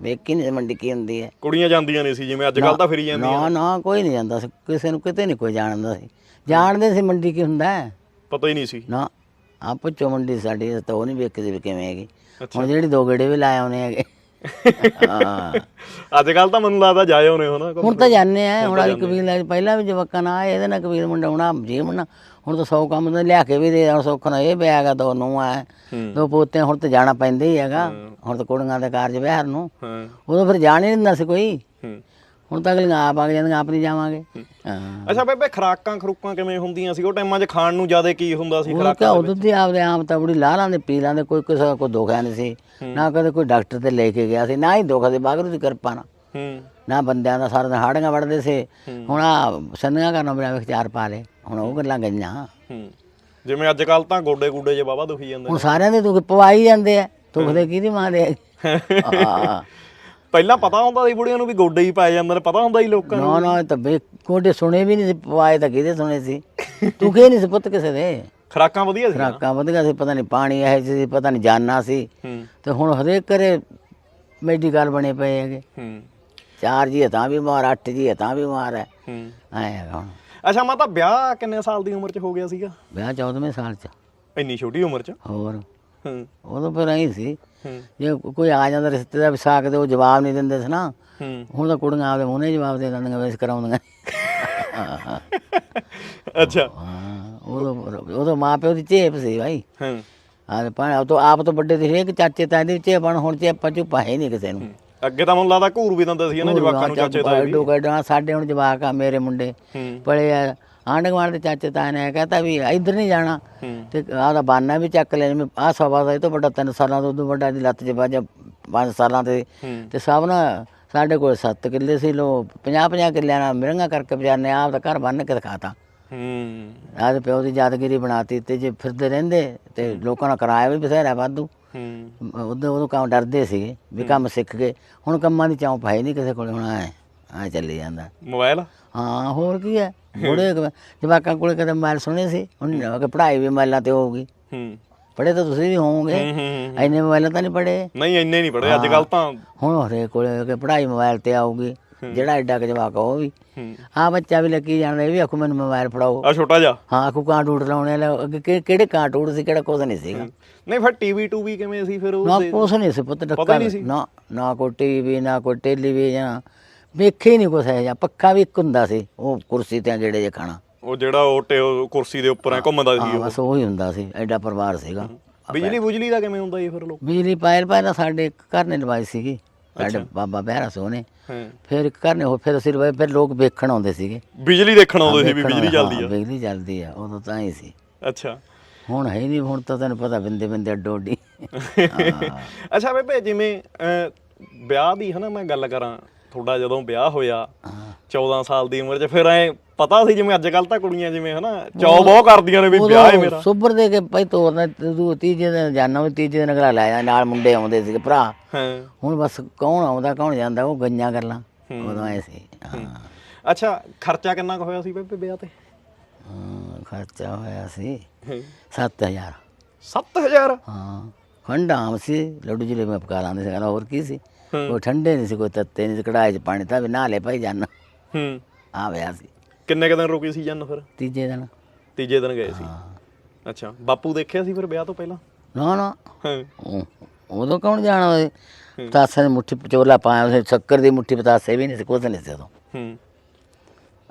Speaker 1: ਵੇਖ ਨਹੀਂ ਸੀ ਮੰਡੀ ਕੀ ਹੁੰਦੀ ਹੈ।
Speaker 2: ਕੁੜੀਆਂ ਜਾਂਦੀਆਂ ਨਹੀਂ ਸੀ ਜਿਵੇਂ ਅੱਜ ਕੱਲ ਤਾਂ ਫਿਰੀ ਜਾਂਦੀਆਂ।
Speaker 1: ਨਾ ਨਾ ਕੋਈ ਨਹੀਂ ਜਾਂਦਾ ਸੀ। ਕਿਸੇ ਨੂੰ ਕਿਤੇ ਨਹੀਂ ਕੋਈ ਜਾਣਦਾ ਸੀ। ਜਾਣਦੇ ਸੀ ਮੰਡੀ ਕੀ ਹੁੰਦਾ ਹੈ।
Speaker 2: ਪਤਾ ਹੀ ਨਹੀਂ ਸੀ।
Speaker 1: ਨਾ ਆਪ ਚੋ ਮੰਡੀ ਸਾਡੀ ਤਾਂ ਉਹ ਨਹੀਂ ਵੇਖਦੇ ਵੀ ਕਿਵੇਂ ਹੈਗੀ। ਹੁਣ ਜਿਹੜੀ ਦੋ ਗੇੜੇ ਵੀ ਲਾਏ ਆਉਨੇ ਹੈਗੇ। ਹਾਂ।
Speaker 2: ਅੱਜ ਕੱਲ ਤਾਂ ਮੈਨੂੰ ਲੱਗਦਾ ਜਾਏ ਹੋਣੇ ਹੋ ਨਾ
Speaker 1: ਹੁਣ ਤਾਂ ਜਾਣੇ ਆ ਹੁਣ ਵਾਲੀ ਕਬੀਲ ਲੈ ਪਹਿਲਾਂ ਵੀ ਜਵਾਕਾਂ ਨਾਲ ਆਏ ਇਹਦੇ ਨਾਲ ਕਬੀਲ ਮੁੰਡਾ ਹੁਣਾ ਜੀਵਨ ਹੁਣ ਤਾਂ ਸੌ ਕੰਮ ਤਾਂ ਲਿਆ ਕੇ ਵੀ ਦੇ ਹੁਣ ਸੁੱਖ ਨਾਲ ਇਹ ਪਿਆ ਹੈਗਾ ਦੋ ਨੂੰ ਆ ਦੋ ਪੋਤੇ ਹੁਣ ਤਾਂ ਜਾਣਾ ਪੈਂਦਾ ਹੀ ਹੈਗਾ। ਹੁਣ ਤਾਂ ਕੁੜੀਆਂ ਦੇ ਕਾਰਜ ਵਿਹਾਰ ਨੂੰ। ਉਦੋਂ ਫਿਰ ਜਾਣ ਹੀ ਨਹੀਂ ਦਿੰਦਾ ਸੀ ਕੋਈ। ਹੁਣ ਤਾਂ ਅਗਲੀਆਂ ਆਪ ਆ ਜਾਂਦੀਆਂ ਆਪ ਨਹੀਂ ਜਾਵਾਂਗੇ। ਹਾਂ।
Speaker 2: ਅੱਛਾ ਬੇਬੇ ਖਰਾਕਾਂ ਖਰੂਕਾਂ ਕਿਵੇਂ ਹੁੰਦੀਆਂ ਸੀ? ਉਹ ਟਾਈਮਾਂ 'ਚ ਖਾਣ ਨੂੰ ਜ਼ਿਆਦਾ ਕੀ ਹੁੰਦਾ ਸੀ
Speaker 1: ਉਹ
Speaker 2: ਖਰਾਕਾਂ
Speaker 1: ਉਦੋਂ ਦੀ ਆਪਦੇ ਆਪ ਤਾਂ ਬੜੀ ਲਾਹ ਲਾਂਦੇ ਪੀ ਲਾਂਦੇ ਕੋਈ ਕਿਸੇ ਦਾ ਕੋਈ ਨਹੀਂ ਸੀ। ਨਾ ਕਦੇ ਕੋਈ ਡਾਕਟਰ ਤੇ ਲੈ ਕੇ ਗਿਆ ਸੀ ਨਾ ਹੀ ਦੁੱਖ ਦੇ ਬਾਗਰੂ ਦੀ ਕਿਰਪਾ ਨਾਲ।
Speaker 2: ਹੂੰ।
Speaker 1: ਨਾ ਬੰਦਿਆਂ ਦਾ ਸਾਰਾ ਦਿਨ ਹਾੜੀਆਂ ਵੜਦੇ ਸੀ। ਹੁਣ ਆ ਸੰਧੀਆਂ ਕਰਨ ਬਣਾ ਵਿਚਾਰ ਪਾ ਲੇ ਹੁਣ ਉਹ ਗੱਲਾਂ ਗਈਆਂ।
Speaker 2: ਹੂੰ। ਜਿਵੇਂ ਅੱਜ ਕੱਲ ਤਾਂ ਗੋਡੇ ਗੂਡੇ ਜੇ ਬਾਬਾ ਦੁਖੀ ਜਾਂਦੇ
Speaker 1: ਹੁਣ ਸਾਰਿਆਂ ਦੇ ਦੁੱਖ ਪਵਾਈ ਜਾਂਦੇ ਆ। ਦੁੱਖ ਦੇ ਕਿਹਦੀ ਮਾਂ ਦੇ ਹਾਂ
Speaker 2: ਪਹਿਲਾਂ ਪਤਾ ਹੁੰਦਾ ਸੀ ਬੁੜੀਆਂ ਨੂੰ ਵੀ ਗੋਡੇ ਹੀ ਪਾਏ ਜਾਂਦੇ ਨੇ ਪਤਾ ਹੁੰਦਾ ਸੀ ਲੋਕਾਂ ਨੂੰ
Speaker 1: ਨਾ ਨਾ ਇਹ ਤਾਂ ਬੇ ਕੋਡੇ ਸੁਣੇ ਵੀ ਨਹੀਂ ਸੀ ਪਵਾਏ ਤਾਂ ਕਿਹਦੇ ਸੁਣੇ ਸੀ? ਦੁਖੇ ਨਹੀਂ ਸੀ ਪੁੱਤ ਕਿਸੇ ਦੇ?
Speaker 2: ਖਰਾਕਾਂ ਵਧੀਆ ਸੀ
Speaker 1: ਖਰਾਕਾਂ ਵਧੀਆ ਸੀ ਪਤਾ ਨਹੀਂ ਪਾਣੀ ਇਹ ਸੀ ਪਤਾ ਨਹੀਂ ਜਾਨਾ ਸੀ।
Speaker 2: ਹੂੰ।
Speaker 1: ਤੇ ਹੁਣ ਹਰੇਕ ਘਰੇ ਮੈਡੀਕਲ ਬਣੇ ਪਏ ਹੈਗੇ।
Speaker 2: ਹੂੰ।
Speaker 1: ਚਾਰ ਜੀ ਹੈ ਤਾਂ ਵੀ ਬਿਮਾਰ ਅੱਠ ਜੀ ਹੈ ਤਾਂ ਵੀ ਬਿਮਾਰ ਹੈ।
Speaker 2: ਹੂੰ।
Speaker 1: ਐ ਹੈਗਾ ਹੁਣ।
Speaker 2: ਅੱਛਾ ਮਾਤਾ ਵਿਆਹ ਕਿੰਨੇ ਸਾਲ ਦੀ ਉਮਰ 'ਚ ਹੋ ਗਿਆ ਸੀਗਾ?
Speaker 1: ਵਿਆਹ 14ਵੇਂ ਸਾਲ ਚ।
Speaker 2: ਇੰਨੀ ਛੋਟੀ ਉਮਰ 'ਚ?
Speaker 1: ਹੋਰ।
Speaker 2: ਹੂੰ।
Speaker 1: ਉਦੋਂ ਫਿਰ ਐਂ ਸੀ।
Speaker 2: ਹੂੰ।
Speaker 1: ਜੇ ਕੋਈ ਆ ਜਾਂਦਾ ਰਿਸ਼ਤੇਦਾਰ ਵਿਸਾਖ ਦੇ ਉਹ ਜਵਾਬ ਨਹੀਂ ਦਿੰਦੇ ਸੀ ਨਾ
Speaker 2: ਹੂੰ।
Speaker 1: ਹੁਣ ਤਾਂ ਕੁੜੀਆਂ ਆਪਦੇ ਮੂੰਹੇ ਜਵਾਬ ਦੇ ਦਿੰਦੀਆਂ ਵੇਸ ਕਰਾਉਂਦੀਆਂ।
Speaker 2: ਅੱਛਾ।
Speaker 1: ਹਾਂ ਉਦੋਂ ਉਦੋਂ ਮਾਂ ਪਿਓ ਦੀ ਚੇਪ ਸੀ ਭਾਈ
Speaker 2: ਹੂੰ।
Speaker 1: ਆਹ ਪਰ ਆਪ ਤੋਂ ਆਪ ਤੋਂ ਵੱਡੇ ਦੇ ਹਰੇਕ ਚਾਚੇ ਤਾਏ ਦੀ ਚੇਪਣ ਹੁਣ ਚੇਪਾ ਚੁਪਾ ਹੈ ਨਹੀਂ ਕਿਸੇ ਨੂੰ।
Speaker 2: ਅੱਗੇ ਤਾਂ ਮੈਨੂੰ ਲੱਗਦਾ ਘੂਰ ਵੀ ਦਿੰਦੇ ਸੀ ਨਾ ਜਵਾਕਾਂ ਨੂੰ ਚਾਚੇ ਤਾਏ ਵੀ।
Speaker 1: ਸਾਡੇ ਹੁਣ ਜਵਾਕ ਆ ਮੇਰੇ ਮੁੰਡੇ।
Speaker 2: ਹੂੰ।
Speaker 1: ਪੜੇ ਆ ਆਂਢ ਗੁਆਂਢ ਦੇ ਚਾਚੇ ਤਾਏ ਨੇ ਕਹਤਾ ਵੀ ਇੱਧਰ ਨਹੀਂ ਜਾਣਾ। ਤੇ ਆਦਾ ਬਾਨਾ ਵੀ ਚੱਕ ਲੈ ਜਿਵੇਂ ਆਹ ਸਵਾ ਦਾ ਇਹ ਤੋਂ ਵੱਡਾ ਤਿੰਨ ਸਾਲਾਂ ਤੋਂ ਉਦੋਂ ਵੱਡਾ ਦੀ ਲੱਤ 'ਚ ਵੱਜ ਪੰਜ ਸਾਲਾਂ ਤੇ। ਤੇ ਸਭ ਨਾ ਸਾਡੇ ਕੋਲ 7 ਕਿੱਲੇ ਸੀ ਲੋ 50 50 ਕਿੱਲਿਆਂ ਨਾਲ ਮਿਰੰਗਾ ਕਰਕੇ ਵਿਚਾਰਨੇ ਆਪ ਦਾ ਘਰ ਬੰਨ ਕੇ ਦਿਖਾਤਾ।
Speaker 2: ਹੂੰ।
Speaker 1: ਆਦੇ ਪਿਓ ਦੀ ਯਾਦਗਿਰੀ ਬਣਾਤੀ ਤੇ ਜੇ ਫਿਰਦੇ ਰਹਿੰਦੇ ਤੇ ਲੋਕਾਂ ਨਾਲ ਕਿਰਾਇਆ ਵੀ ਬਥੇਰਾ ਵਾਧੂ।
Speaker 2: ਹੂੰ।
Speaker 1: ਉਦੋਂ ਉਦੋਂ ਕੰਮ ਡਰਦੇ ਸੀਗੇ ਵੀ ਕੰਮ ਸਿੱਖ ਗਏ। ਹੁਣ ਕੰਮਾਂ ਦੀ ਚਾਉ ਹੈ ਨਹੀਂ ਕਿਸੇ ਕੋਲ ਹੁਣ ਐ ਆ ਚੱਲੀ ਜਾਂਦਾ।
Speaker 2: ਮੋਬਾਈਲ
Speaker 1: ਹਾਂ ਹੋਰ ਕੀ ਹੈ? ਬੁੜੇ ਜਵਾਕਾਂ ਕੋਲੇ ਕਦੇ ਮੋਬਾਈਲ ਸੁਣੇ ਸੀ? ਹੁਣ ਕਿ ਪੜ੍ਹਾਈ ਵੀ ਮੋਬਾਈਲਾਂ ਤੇ ਹੋਊਗੀ।
Speaker 2: ਹੂੰ।
Speaker 1: ਪੜੇ ਤਾਂ ਤੁਸੀਂ ਵੀ ਹੋਵੋਗੇ।
Speaker 2: ਹੂੰ ਹੂੰ
Speaker 1: ਐਨੇ ਮੋਬਾਈਲ ਤਾਂ ਨਹੀਂ ਪੜੇ
Speaker 2: ਨਹੀਂ ਇੰਨੇ ਨਹੀਂ ਪੜੇ ਅੱਜ ਕੱਲ ਤਾਂ
Speaker 1: ਹੁਣ ਹਰੇ ਕੋਲੇ ਕਿ ਪੜ੍ਹਾਈ ਮੋਬਾਈਲ ਤੇ ਆਊਗੀ। ਜਿਹੜਾ ਐਡਾ ਕੁ ਜਵਾਕ ਆ ਉਹ ਵੀ।
Speaker 2: ਹੂੰ।
Speaker 1: ਆ ਬੱਚਾ ਵੀ ਲੱਗੀ ਜਾਣਦਾ ਇਹ ਵੀ ਆਖੂ ਮੈਨੂੰ ਮੋਬਾਈਲ ਫੜਾਓ।
Speaker 2: ਆ ਛੋਟਾ ਜਿਹਾ।
Speaker 1: ਹਾਂ ਆਖੂ ਕਾਂਟੂਟ ਲਾਉਣੇ ਲੈ ਅੱਗੇ ਕਿ- ਕਿਹੜੇ ਕਾਂਟੂਟ ਸੀ ਕਿਹੜਾ ਕੁਝ ਨਹੀਂ ਸੀਗਾ।
Speaker 2: ਨਹੀਂ ਫਿਰ ਟੀਵੀ ਟੂਵੀ ਕਿਵੇਂ ਸੀ ਫਿਰ
Speaker 1: ਨਾ
Speaker 2: ਉਹ
Speaker 1: ਕੁਛ ਨਹੀਂ ਸੀ ਪੁੱਤ ਡੱਕਾ
Speaker 2: ਸੀ।
Speaker 1: ਨਾ ਨਾ ਕੋਈ ਟੀਵੀ ਨਾ ਕੋਈ ਟੈਲੀਵਿਜ਼ਨ। ਵੇਖੇ ਹੀ ਨਹੀਂ ਕੁਛ ਹੈ ਜਾਂ ਪੱਖਾ ਵੀ ਇੱਕ ਹੁੰਦਾ ਸੀ ਉਹ ਕੁਰਸੀ ਤੇ ਗੇੜੇ ਜੇ ਖਾਣਾ।
Speaker 2: ਉਹ ਜਿਹੜਾ ਉਹ ਟੇ- ਉਹ ਕੁਰਸੀ ਦੇ ਉੱਪਰ ਐ ਘੁੰਮਦਾ ਸੀ
Speaker 1: ਹਾਂ ਬਸ ਉਹੀ ਹੁੰਦਾ ਸੀ ਐਡਾ ਪਰਿਵਾਰ ਸੀਗਾ।
Speaker 2: ਬਿਜਲੀ ਬੁਜਲੀ ਦਾ ਕਿਵੇਂ ਹੁੰਦਾ ਜੀ ਫਿਰ ਲੋਕ?
Speaker 1: ਬਿਜਲੀ ਪਾਇਲ ਪਹਿਲਾਂ ਸਾਡੇ ਇੱਕ ਘਰ ਨੇ ਲਵਾਈ ਸੀਗੀ। ਸਾਡੇ ਬਾਬਾ ਬਹਿਰਾ ਸੋਨੇ
Speaker 2: ਹਾਂ।
Speaker 1: ਫਿਰ ਇੱਕ ਘਰ ਨੇ ਉਹ ਫਿਰ ਅਸੀਂ ਲਵਾਈ ਫਿਰ ਲੋਕ ਵੇਖਣ ਆਉਂਦੇ ਸੀਗੇ।
Speaker 2: ਬਿਜਲੀ ਦੇਖਣ ਆਉਂਦੇ ਸੀ ਵੀ ਬਿਜਲੀ
Speaker 1: ਹਾਂ,
Speaker 2: ਚੱਲਦੀ ਆ।
Speaker 1: ਬਿਜਲੀ ਚੱਲਦੀ ਆ ਉਦੋਂ ਤਾਂ ਹੀ ਸੀ।
Speaker 2: ਅੱਛਾ।
Speaker 1: ਹੁਣ ਹੈ ਹੀ ਨਹੀਂ ਹੁਣ ਤਾਂ ਤੈਨੂੰ ਪਤਾ ਬਿੰਦੇ ਬਿੰਦੇ ਅੱਡੋ ਅੱਡੀ।
Speaker 2: ਅੱਛਾ ਬੇਬੇ ਜਿਵੇਂ ਅਹ, ਵਿਆਹ ਦੀ ਹਨਾ ਮੈਂ ਗੱਲ ਕਰਾਂ। ਤੁਹਾਡਾ ਜਦੋਂ ਵਿਆਹ ਹੋਇਆ 14 ਸਾਲ ਦੀ ਉਮਰ 'ਚ ਫਿਰ ਐ ਪਤਾ ਸੀ ਜਿਵੇਂ ਅੱਜ ਕੱਲ ਤਾਂ ਕੁੜੀਆਂ ਜਿਵੇਂ ਹਨਾ ਚੌ ਬਹੁਤ ਕਰਦੀਆਂ ਨੇ ਵੀ ਵਿਆਹ ਹੈ ਮੇਰਾ।
Speaker 1: ਸੁਬਰ ਦੇ ਕੇ ਭਾਈ ਤੋਰਨਾ ਤੂੰ ਤੀਜੇ ਦਿਨ ਜਾਣਾ ਵੀ ਤੀਜੇ ਦਿਨ ਅਗਲਾ ਲੈ ਜਾ ਨਾਲ ਮੁੰਡੇ ਆਉਂਦੇ ਸੀਗੇ ਭਰਾ।
Speaker 2: ਹਾਂ।
Speaker 1: ਹੁਣ ਬਸ ਕੌਣ ਆਉਂਦਾ ਕੌਣ ਜਾਂਦਾ ਉਹ ਗਈਆਂ ਗੱਲਾਂ। ਉਦੋਂ ਐ ਸੀ ਹਾਂ।
Speaker 2: ਅੱਛਾ ਖਰਚਾ ਕਿੰਨਾ ਕੁ ਹੋਇਆ ਸੀ ਬੇਬੇ ਵਿਆਹ ਤੇ?
Speaker 1: ਹਾਂ, ਖਰਚਾ ਹੋਇਆ ਸੀ 7000
Speaker 2: 7000
Speaker 1: ਹਾਂ ਖੰਡਾ ਆਮ ਸੀ ਲੱਡੂ ਜਲੇ ਮੈਂ ਪਕਾ ਲਾਂਦੇ ਸੀ ਹੋਰ ਕੀ ਸੀ? ਕੋਈ ਠੰਡੇ ਨਹੀਂ ਸੀ ਕੋਈ ਤੱਤੇ ਨਹੀਂ ਸੀ ਕੜਾਈ ਚ ਪਾਣੀ ਤਾਂ ਵੀ ਨਾ ਲੈ ਭਾਈ ਜਾਨ।
Speaker 2: ਹੂੰ।
Speaker 1: ਆ ਵਿਆਹ ਸੀ।
Speaker 2: ਕਿੰਨੇ ਕੁ ਦਿਨ ਰੁਕੀ ਸੀ ਜੰਨ ਫਿਰ?
Speaker 1: ਤੀਜੇ ਦਿਨ।
Speaker 2: ਤੀਜੇ ਦਿਨ ਗਏ ਸੀ।
Speaker 1: ਹਾਂ।
Speaker 2: ਅੱਛਾ ਬਾਪੂ ਦੇਖਿਆ ਸੀ ਫਿਰ ਵਿਆਹ ਤੋਂ ਪਹਿਲਾਂ?
Speaker 1: ਨਾ ਨਾ।
Speaker 2: ਹਾਂ।
Speaker 1: ਉਹ- ਉਦੋਂ ਕੌਣ ਜਾਣਾ ਹੋਏ ਪਤਾਸੇ ਦੀ ਮੁੱਠੀ ਪਚੋਲਾ ਪਾਇਆ ਉਸੇ ਸ਼ੱਕਰ ਦੀ ਮੁੱਠੀ ਪਤਾਸੇ ਵੀ ਨਹੀਂ ਸੀ ਕੁਝ ਨਹੀਂ ਸੀ ਉਦੋਂ।
Speaker 2: ਹੂੰ।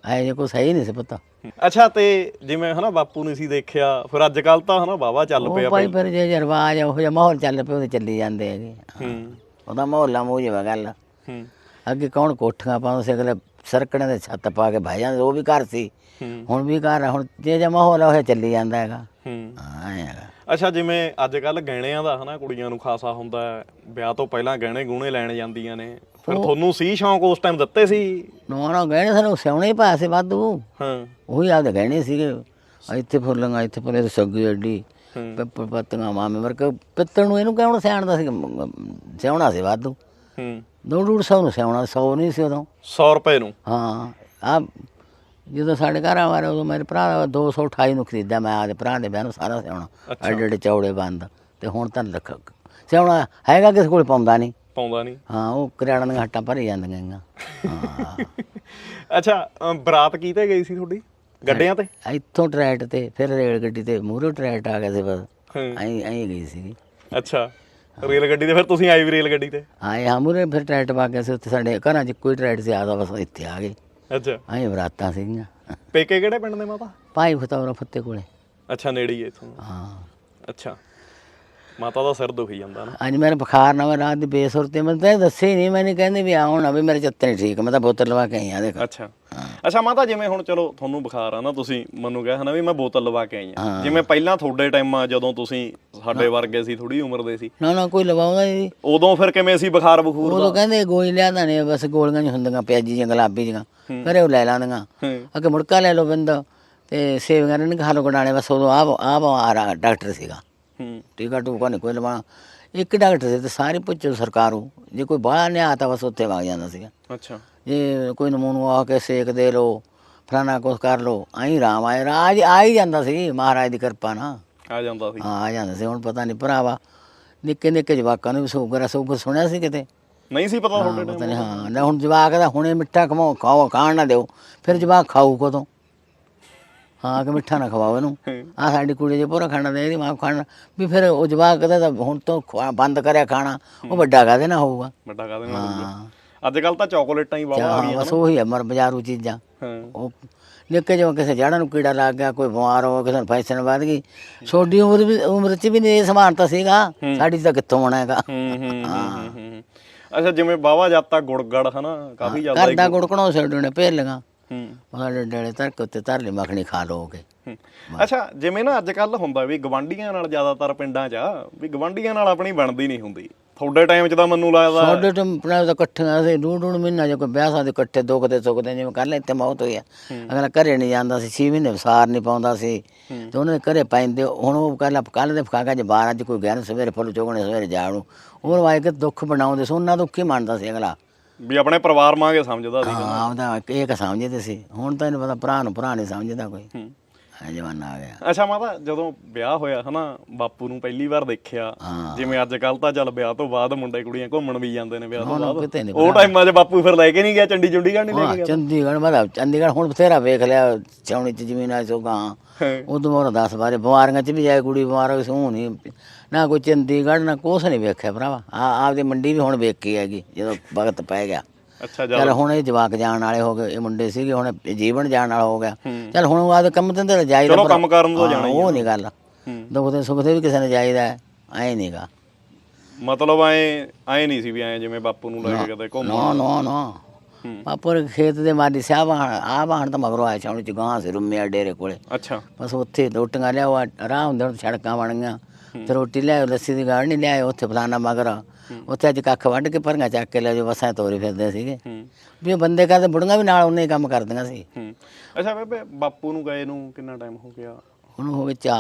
Speaker 1: ਐ ਜੇ ਕੁਛ ਸਹੀ ਨਹੀਂ ਸੀ ਪਤਾ।
Speaker 2: ਅੱਛਾ ਤੇ ਜਿਵੇਂ ਹਨਾ ਬਾਪੂ ਨੇ ਸੀ ਦੇਖਿਆ ਫਿਰ ਅੱਜ ਕੱਲ ਤਾਂ ਹਨਾ ਵਾਵਾ ਚੱਲ ਪਿਆ
Speaker 1: ਉਹ ਭਾਈ। ਫਿਰ ਜੇ ਜੇ ਰਿਵਾਜ ਉਹ ਜਿਹਾ ਮਾਹੌਲ ਚੱਲ ਪਿਆ ਉਹਦੇ ਚੱਲੀ ਜਾਂਦੇ ਹੈਗੇ।
Speaker 2: ਹੂੰ।
Speaker 1: ਉਹਦਾ ਮਾਹੌਲਾਂ ਮੂੰਹ ਜਿਹਾ ਗੱਲ।
Speaker 2: ਹੂੰ।
Speaker 1: ਅੱਗੇ ਕੌਣ ਕੋਠੀਆਂ ਪਾਉਂਦੇ ਸੀ ਅਗਲੇ ਸਰਕਣੇ ਦੇ ਛੱਤ ਪਾ ਕੇ ਭਾਈ ਜਾਂਦੇ ਉਹ ਵੀ ਘਰ ਸੀ।
Speaker 2: ਹੂੰ।
Speaker 1: ਹੁਣ ਵੀ ਘਰ ਆ ਹੁਣ ਜੇ ਜੇ ਮਾਹੌਲ ਆ ਉਹ ਜਿਹਾ ਚੱਲੀ ਜਾਂਦਾ ਹੈਗਾ।
Speaker 2: ਹੂੰ।
Speaker 1: ਹਾਂ ਐਂ ਹੈਗਾ।
Speaker 2: ਅੱਛਾ ਜਿਵੇਂ ਅੱਜ ਕੱਲ ਗਹਿਣਿਆਂ ਦਾ ਹਨਾ ਕੁੜੀਆਂ ਨੂੰ ਖਾਸਾ ਹੁੰਦਾ ਹੈ ਵਿਆਹ ਤੋਂ ਪਹਿਲਾਂ ਗਹਿਣੇ ਗੂਣੇ ਲੈਣ ਜਾਂਦੀਆਂ ਨੇ। ਫਿਰ ਤੁਹਾਨੂੰ ਸੀ ਸ਼ੌਂਕ ਉਸ ਟਾਈਮ ਦਿੱਤੇ ਸੀ?
Speaker 1: ਨੋ ਨਾ ਗਹਿਣੇ ਸਾਨੂੰ ਸਿਉਣੇ ਹੀ ਪਾਇਆ ਸੀ ਵਾਧੂ।
Speaker 2: ਹਾਂ।
Speaker 1: ਉਹੀ ਆਪਦੇ ਗਹਿਣੇ ਸੀਗੇ। ਇੱਥੇ ਫੁੱਲਾਂ ਇੱਥੇ ਫੁੱਲੇ ਸੱਗੀ ਅੱਡੀ। ਪੱਤੀਆਂ ਮਾਮੇ ਵਰਗੇ ਪਿੱਤਲ ਨੂੰ ਇਹਨੂੰ ਕਿਉਂ ਸਿਆਣਦਾ ਸੀ? ਸਿਆਉਣਾ ਸੀ ਵਾਧੂ।
Speaker 2: ਹੂੰ।
Speaker 1: ਦੋ ਡੂਢ ਸੌ ਨੂੰ ਸਿਆਉਣਾ ਸੌ ਨਹੀਂ ਸੀ ਉਦੋਂ।
Speaker 2: 100 ਰੁਪਏ ਨੂੰ?
Speaker 1: ਹਾਂ। ਆ ਜਦੋਂ ਸਾਡੇ ਘਰ ਆਵਾਰੇ ਉਦੋਂ ਮੇਰੇ ਭਰਾ ਦਾ 228 ਨੂੰ ਖਰੀਦਿਆ ਮੈਂ ਆਦੇ ਭਰਾ ਦੇ ਵਿਆਹ ਨੂੰ ਸਾਰਾ ਸਿਆਉਣਾ ਐਡੇ ਚੌੜੇ ਬੰਦ। ਤੇ ਹੁਣ ਤਾਂ ਲੱਖ ਸਿਆਉਣਾ ਹੈਗਾ ਕਿਸ ਕੋਲ ਪਾਉਂਦਾ ਨਹੀਂ।
Speaker 2: ਪਾਉਂਦਾ ਨਹੀਂ।
Speaker 1: ਹਾਂ ਉਹ ਕਰਿਆਣਾ ਦੀਆਂ ਹੱਟਾਂ ਭਰੀ ਜਾਂਦੀਆਂ। ਹਾਂ।
Speaker 2: ਅੱਛਾ ਬਰਾਤ ਕੀਤੇ ਗਈ ਸੀ ਤੁਹਾਡੀ? ਗੱਡਿਆਂ ਤੇ?
Speaker 1: ਇੱਥੋਂ ਟਰੈਟ ਤੇ ਫਿਰ ਰੇਲ ਗੱਡੀ ਤੇ ਮੂਹਰੇ ਟਰੈਟ ਆ ਗਿਆ ਸੀ ਬਸ।
Speaker 2: ਹਾਂ।
Speaker 1: ਐਂ ਐਂ ਗਈ ਸੀਗੀ।
Speaker 2: ਅੱਛਾ ਰੇਲ ਗੱਡੀ ਤੇ ਫਿਰ ਤੁਸੀਂ ਆਏ ਵੀ ਰੇਲ ਗੱਡੀ ਤੇ?
Speaker 1: ਆਏ ਹਾਂ ਮੂਹਰੇ ਫਿਰ ਟਰੈਟ ਪਾ ਕੇ ਅਸੀਂ ਉੱਥੇ ਸਾਡੇ ਘਰਾਂ 'ਚ ਕੋਈ ਟਰੈਟ ਸੀ ਆਦਾ ਬਸ ਇੱਥੇ ਆ ਗਏ।
Speaker 2: ਅੱਛਾ।
Speaker 1: ਐਂ ਬਰਾਤਾਂ ਸੀਗੀਆਂ।
Speaker 2: ਪੇਕੇ ਕਿਹੜੇ ਪਿੰਡ ਦੇ ਮਾਤਾ?
Speaker 1: ਭਾਈ ਫਤੌਰਾ ਫੱਤੇ ਕੋਲੇ।
Speaker 2: ਅੱਛਾ ਨੇੜੇ ਹੀ ਹੈ ਇਥੋਂ।
Speaker 1: ਹਾਂ।
Speaker 2: ਅੱਛਾ। ਮਾਤਾ ਦਾ ਸਿਰ ਦੁਖੀ ਜਾਂਦਾ ਨਾ।
Speaker 1: ਅੱਜ ਮੇਰੇ ਬੁਖਾਰ ਨਾ ਮੈਂ ਰਾਤ ਦੀ ਬੇਸੁਰ ਤੇ ਮੈਂ ਤਾਂ ਦੱਸੇ ਹੀ ਨਹੀਂ ਮੈਨੂੰ ਕਹਿੰਦੇ ਵੀ ਆ ਹੁਣ ਵੀ ਮੇਰੇ ਚੱਤੇ ਨਹੀਂ ਠੀਕ ਮੈਂ ਤਾਂ ਬੋਤਲ ਲਵਾ ਕੇ ਆਈ ਆ ਦੇਖ।
Speaker 2: ਅੱਛਾ। ਅੱਛਾ ਮਾਤਾ ਜਿਵੇਂ ਹੁਣ ਚਲੋ ਤੁਹਾਨੂੰ ਬੁਖਾਰ ਆ ਨਾ ਤੁਸੀਂ ਮੈਨੂੰ ਕਿਹਾ ਹਨਾ ਵੀ ਮੈਂ ਬੋਤਲ ਲਵਾ ਕੇ ਆਈ ਆ ਜਿਵੇਂ ਪਹਿਲਾਂ ਤੁਹਾਡੇ ਟਾਈਮਾਂ ਜਦੋਂ ਤੁਸੀਂ ਸਾਡੇ ਵਰਗੇ ਸੀ ਥੋੜੀ ਉਮਰ ਦੇ ਸੀ।
Speaker 1: ਨਾ ਨਾ ਕੋਈ ਲਵਾਉਂਦਾ ਨਹੀਂ।
Speaker 2: ਉਦੋਂ ਫਿਰ ਕਿਵੇਂ ਸੀ ਬੁਖਾਰ ਬਖੂਰ
Speaker 1: ਉਦੋਂ ਕਹਿੰਦੇ ਗੋਲੀ ਲਿਆਦਾ ਨੇ ਬਸ ਗੋਲੀਆਂ ਨਹੀਂ ਹੁੰਦੀਆਂ ਪਿਆਜੀ ਜਿਹੀਆਂ ਗੁਲਾਬੀ ਜਿਹੀਆਂ। ਘਰੇ ਉਹ ਲੈ ਲਾਂਦੀਆਂ। ਅੱਗੇ ਮੁੜਕਾ ਲੈ ਲਓ ਬੰਦਾ ਤੇ ਸੇਵੀਆਂ ਨੇ ਖਾ ਲਓ ਗਡਾਣੇ ਬਸ ਉਦੋਂ ਆ ਰਾ ਡਾਕਟਰ ਸੀਗਾ।
Speaker 2: ਹੂੰ
Speaker 1: ਟੀਕਾ ਟੂਕਾ ਨਹੀਂ ਕੋਈ ਲਵਾਉਣਾ ਇੱਕ ਡਾਕਟਰ ਸੀ ਤੇ ਸਾਰੇ ਪੁੱਛੋ ਸਰਕਾਰੂ ਜੇ ਕੋਈ ਬਾਹਰ ਨਹੀਂ ਆਤਾ ਬਸ ਉੱਥੇ ਵਗ ਜਾਂਦਾ ਸੀਗਾ।
Speaker 2: ਅੱਛਾ।
Speaker 1: ਜੇ ਕੋਈ ਨਮੂਨੂ ਆ ਕੇ ਸੇਕ ਦੇ ਲੋ ਫਲਾਣਾ ਕੁਛ ਕਰ ਲੋ ਆਈ ਰਾਮ ਆਏ। ਰਾਜ ਆ ਹੀ ਜਾਂਦਾ ਸੀ ਮਹਾਰਾਜ ਦੀ ਕਿਰਪਾ ਨਾਲ।
Speaker 2: ਆ ਜਾਂਦਾ ਸੀ।
Speaker 1: ਹਾਂ ਆ ਜਾਂਦਾ ਸੀ ਹੁਣ ਪਤਾ ਨਹੀਂ ਭਰਾਵਾ। ਨਿੱਕੇ ਨਿੱਕੇ ਜਵਾਕਾਂ ਨੂੰ ਵੀ ਸ਼ੂਗਰ ਸ਼ੂਗਰ ਸੁਣਿਆ ਸੀ ਕਿਤੇ?
Speaker 2: ਨਹੀਂ ਸੀ ਪਤਾ
Speaker 1: ਹਾਂ,
Speaker 2: ਤੁਹਾਡੇ
Speaker 1: ਪਤਾ ਨਹੀਂ ਹਾਂ ਨਾ ਹੁਣ ਜਵਾਕ ਦਾ ਹੁਣੇ ਮਿੱਠਾ ਖਵਾਓ ਖਾਓ ਖਾਣ ਨਾ ਦਿਓ। ਫਿਰ ਜਵਾਕ ਖਾਊ ਕਦੋਂ? ਹਾਂ ਕਿ ਮਿੱਠਾ ਨਾ ਖਵਾਓ ਇਹਨੂੰ। ਆ ਸਾਡੀ ਕੁੜੀ ਜੇ ਪੂਰਾ ਖਾਣਾ ਦੇ ਇਹਦੀ ਮਾਂ ਖਾਣਾ। ਵੀ ਫਿਰ ਉਹ ਜਵਾਕ ਕਹਦਾ ਤਾਂ ਹੁਣ ਤੋਂ ਖਵਾ- ਬੰਦ ਕਰਿਆ ਖਾਣਾ। ਉਹ ਵੱਡਾ ਕਾਹਦੇ ਨਾ ਹੋਊਗਾ?
Speaker 2: ਵੱਡਾ ਕਾਦੇ ਨਾਲ
Speaker 1: ਹਾਂ।
Speaker 2: ਅੱਜ ਕੱਲ ਤਾਂ ਚਾਕਲੇਟਾਂ ਹੀ ਵਾਵਾ ਆ
Speaker 1: ਹਾਂ,
Speaker 2: ਗਈਆਂ
Speaker 1: ਬਸ ਉਹੀ ਹੈ ਮਰ ਬਾਜ਼ਾਰੂ ਚੀਜ਼ਾਂ।
Speaker 2: ਹਾਂ।
Speaker 1: ਉਹ ਨਿੱਕੇ ਜਿਹਾ ਕਿਸੇ ਜੜ੍ਹਾਂ ਨੂੰ ਕੀੜਾ ਲੱਗ ਗਿਆ ਕੋਈ ਬਿਮਾਰ ਹੋ ਗਿਆ ਕਿਸੇ ਨੂੰ ਫੈਸ਼ਨ ਵੱਧ ਗਈ। ਛੋਟੀ ਉਮਰ ਵੀ ਉਮਰ 'ਚ ਵੀ ਨਹੀਂ ਇਹ ਸਮਾਨਤਾ ਸੀਗਾ। ਸਾਡੀ ਤਾਂ ਕਿੱਥੋਂ ਹੋਣਾ ਹੈਗਾ?
Speaker 2: ਹੂੰ ਹੂੰ ਹੂੰ, ਹੂੰ ਅੱਛਾ ਜਿਵੇਂ ਬਾਵਾ ਜਾਤਾ ਗੁੜਗੜ ਹਨਾ? ਕਾਫੀ ਜ਼ਿਆਦਾ
Speaker 1: ਘਰ ਦਾ ਗੁੜਕਣੋਂ ਛੱਡੂ ਨੇ ਭੇਲ ਲਗਾ।
Speaker 2: ਹੂੰ
Speaker 1: ਉਹਦੇ ਡੇਲੇ ਧਰ ਕੇ ਉੱਤੇ ਧਰ ਲਈ ਮੱਖਣੀ ਖਾ ਲੋਗੇ।
Speaker 2: ਅੱਛਾ ਜਿਵੇਂ ਨਾ ਅੱਜ ਕੱਲ ਹੁੰਦਾ ਵੀ ਗਵਾਂਡੀਆਂ ਨਾਲ ਜ਼ਿਆਦਾਤਰ ਪਿੰਡਾਂ 'ਚ ਆ ਵੀ ਗਵਾਂਡੀਆਂ ਨਾਲ ਆਪਣੀ ਬਣਦੀ ਨਹੀਂ ਹੁੰਦੀ। ਤੁਹਾਡੇ ਟਾਈਮ 'ਚ ਤਾਂ ਮੈਨੂੰ ਲੱਗਦਾ
Speaker 1: ਸਾਡੇ ਤੋਂ ਆਪਣੇ ਤਾਂ ਇਕੱਠੀਆਂ ਸੀ ਡੂੜ ਡੂੜ ਮਹੀਨਾ ਜੇ ਕੋਈ ਵਿਆਹ ਸਾਦੇ ਇਕੱਠੇ ਦੁਖਦੇ ਸੁਖਦੇ ਜਿਵੇਂ ਕੱਲ ਇੱਥੇ ਮੌਤ ਹੋਈ ਆ। ਅਗਲਾ ਘਰੇ ਨਹੀਂ ਜਾਂਦਾ ਸੀ 6 ਮਹੀਨੇ ਵਸਾਰ ਨਹੀਂ ਪਾਉਂਦਾ ਸੀ। ਤੇ ਉਹਨਾਂ ਦੇ ਘਰੇ ਪੈਂਦੇ ਹੁਣ ਉਹ ਕੱਲ ਕੱਲ ਦੇ ਫਕਾਗਾ ਜੇ ਬਾਹਰ ਅੱਜ ਕੋਈ ਗਿਆ ਨਾ ਸਵੇਰੇ ਫੁੱਲ ਚੋਗਣੇ ਸਵੇਰੇ ਜਾਣੂ। ਉਹ ਵਾਏ ਕਿ ਦੁੱਖ ਬਣਾਉਂਦੇ ਸੀ ਉਹਨਾਂ ਦੁੱਖ ਹੀ ਮੰਨਦਾ ਸੀ ਅਗਲਾ।
Speaker 2: ਵੀ ਆਪਣੇ ਪਰਿਵਾਰ ਮਾਂਗੇ ਸਮਝਦਾ ਸੀ
Speaker 1: ਹਾਂ ਉਹਦਾ ਇੱਕ ਸਮਝਦੇ ਸੀ। ਹੁਣ ਤਾਂ ਇਹਨੂੰ ਪਤਾ ਭਰਾ ਨੂੰ ਭਰਾ ਨਹੀਂ ਸਮਝਦਾ ਕੋਈ।
Speaker 2: ਹੂੰ।
Speaker 1: ਐ ਜਮਾਨਾ ਆ ਗਿਆ।
Speaker 2: ਅੱਛਾ ਮਾਤਾ ਜਦੋਂ ਵਿਆਹ ਹੋਇਆ ਹਨਾ ਬਾਪੂ ਨੂੰ ਪਹਿਲੀ ਵਾਰ ਦੇਖਿਆ
Speaker 1: ਹਾਂ।
Speaker 2: ਜਿਵੇਂ ਅੱਜ ਕੱਲ ਤਾਂ ਚੱਲ ਵਿਆਹ ਤੋਂ ਬਾਅਦ ਮੁੰਡੇ ਕੁੜੀਆਂ ਘੁੰਮਣ ਵੀ ਜਾਂਦੇ ਨੇ ਵਿਆਹ ਤੋਂ
Speaker 1: ਹੁਣ
Speaker 2: ਬਾਅਦ।
Speaker 1: ਕਿਤੇ ਨਹੀਂ
Speaker 2: ਉਹ ਟਾਈਮਾਂ 'ਚ ਬਾਪੂ ਫਿਰ ਲੈ ਕੇ ਨਹੀਂ ਗਿਆ ਚੰਡੀ ਚੁੰਡੀਗੜ੍ਹ ਨਹੀਂ ਲੈ
Speaker 1: ਹਾਂ
Speaker 2: ਕੇ ਗਿਆ।
Speaker 1: ਚੰਡੀਗੜ੍ਹ ਮਤਲਬ ਚੰਡੀਗੜ੍ਹ ਹੁਣ ਬਥੇਰਾ ਵੇਖ ਲਿਆ ਚੌਣੀ ਚ ਜ਼ਮੀਨ ਸੋ ਗਾਂ
Speaker 2: ਹਾਂ।
Speaker 1: ਉਦੋਂ ਮੋਰ 10 ਬਾਰੇ ਬਿਮਾਰੀਆਂ ਚ ਵੀ ਜਾਏ ਕੁੜੀ ਬਿਮਾਰ ਹੋ ਗਈ ਸੂ ਨਹੀਂ। ਨਾ ਕੋਈ ਚੰਡੀਗੜ੍ਹ ਨਾ ਕੁਛ ਨਹੀਂ ਵੇਖਿਆ ਭਰਾਵਾ। ਆ ਆਪਦੀ ਮੰਡੀ ਵੀ ਹੁਣ ਵੇਖੀ ਹੈਗੀ ਜਦੋਂ ਵਕਤ ਪੈ ਗਿਆ।
Speaker 2: ਅੱਛਾ
Speaker 1: ਚਲ ਹੁਣ ਇਹ ਜਵਾਕ ਜਾਣ ਵਾਲੇ ਹੋ ਗਏ ਇਹ ਮੁੰਡੇ ਸੀਗੇ ਹੁਣ ਇਹ ਜੀਵਨ ਜਾਣ ਵਾਲਾ ਹੋ ਗਿਆ। ਚਲ ਹੁਣ ਆਦੇ ਕੰਮ ਤੇ ਤੇ ਜਾਈਦਾ
Speaker 2: ਚਲੋ। ਕੰਮ ਕਰਨ ਤੋਂ ਜਾਣਾ
Speaker 1: ਉਹ ਨਹੀਂ ਗੱਲ। ਦੁੱਖ ਦੇ ਸੁੱਖ ਦੇ ਵੀ ਕਿਸੇ ਨੇ ਜਾਈਦਾ ਐ ਨਹੀਂਗਾ
Speaker 2: ਮਤਲਬ ਐ ਐ ਨਹੀਂ ਸੀ ਵੀ ਐ ਜਿਵੇਂ ਬਾਪੂ ਨੂੰ ਲੈ ਕੇ ਕਦੇ ਘੁੰਮ
Speaker 1: ਨਾ ਨਾ ਨਾ। ਪਾਪਰ ਖੇਤ ਦੇ ਮਾਰੀ ਸਿਆ ਬਾਹਣ ਆ ਬਾਹਣ ਤਾਂ ਮਗਰੋਂ ਆਇਆ ਚੌਣੀ ਚ ਗਾਂ ਸੀ ਰੁੰਮਿਆ ਡੇਰੇ ਕੋਲੇ।
Speaker 2: ਅੱਛਾ।
Speaker 1: ਬਸ ਉੱਥੇ ਰੋਟੀਆਂ ਲਿਆਓ ਆਰਾਮ ਹੁੰਦੇ ਸੜਕਾਂ ਬਣ ਗਈਆਂ ਤੇ ਰੋਟੀ ਲਿਆਓ ਲੱਸੀ ਦੀ ਗਾੜ ਨਹੀਂ ਲਿਆਏ ਉੱਥੇ ਫਲਾਣਾ ਮਗਰ। ਉੱਥੇ ਅੱਜ ਕੱਖ ਵੱਢ ਕੇ ਭਰੀਆਂ ਚੱਕ ਕੇ ਲੈ ਜੋ ਬਸਾਂ ਤੋਰੇ ਫਿਰਦੇ ਸੀਗੇ। ਵੀ ਉਹ ਬੰਦੇ ਕਰਦੇ ਬੁੜੀਆਂ ਵੀ ਨਾਲ ਉਹਨੇ ਹੀ ਕੰਮ ਕਰਦੀਆਂ ਸੀ।
Speaker 2: ਹੂੰ। ਅੱਛਾ ਬੇਬੇ ਬਾਪੂ ਨੂੰ ਗਏ ਨੂੰ ਕਿੰਨਾ ਟਾਈਮ ਹੋ ਗਿਆ?
Speaker 1: ਹੁਣ ਹੋ ਗਏ ਚਾ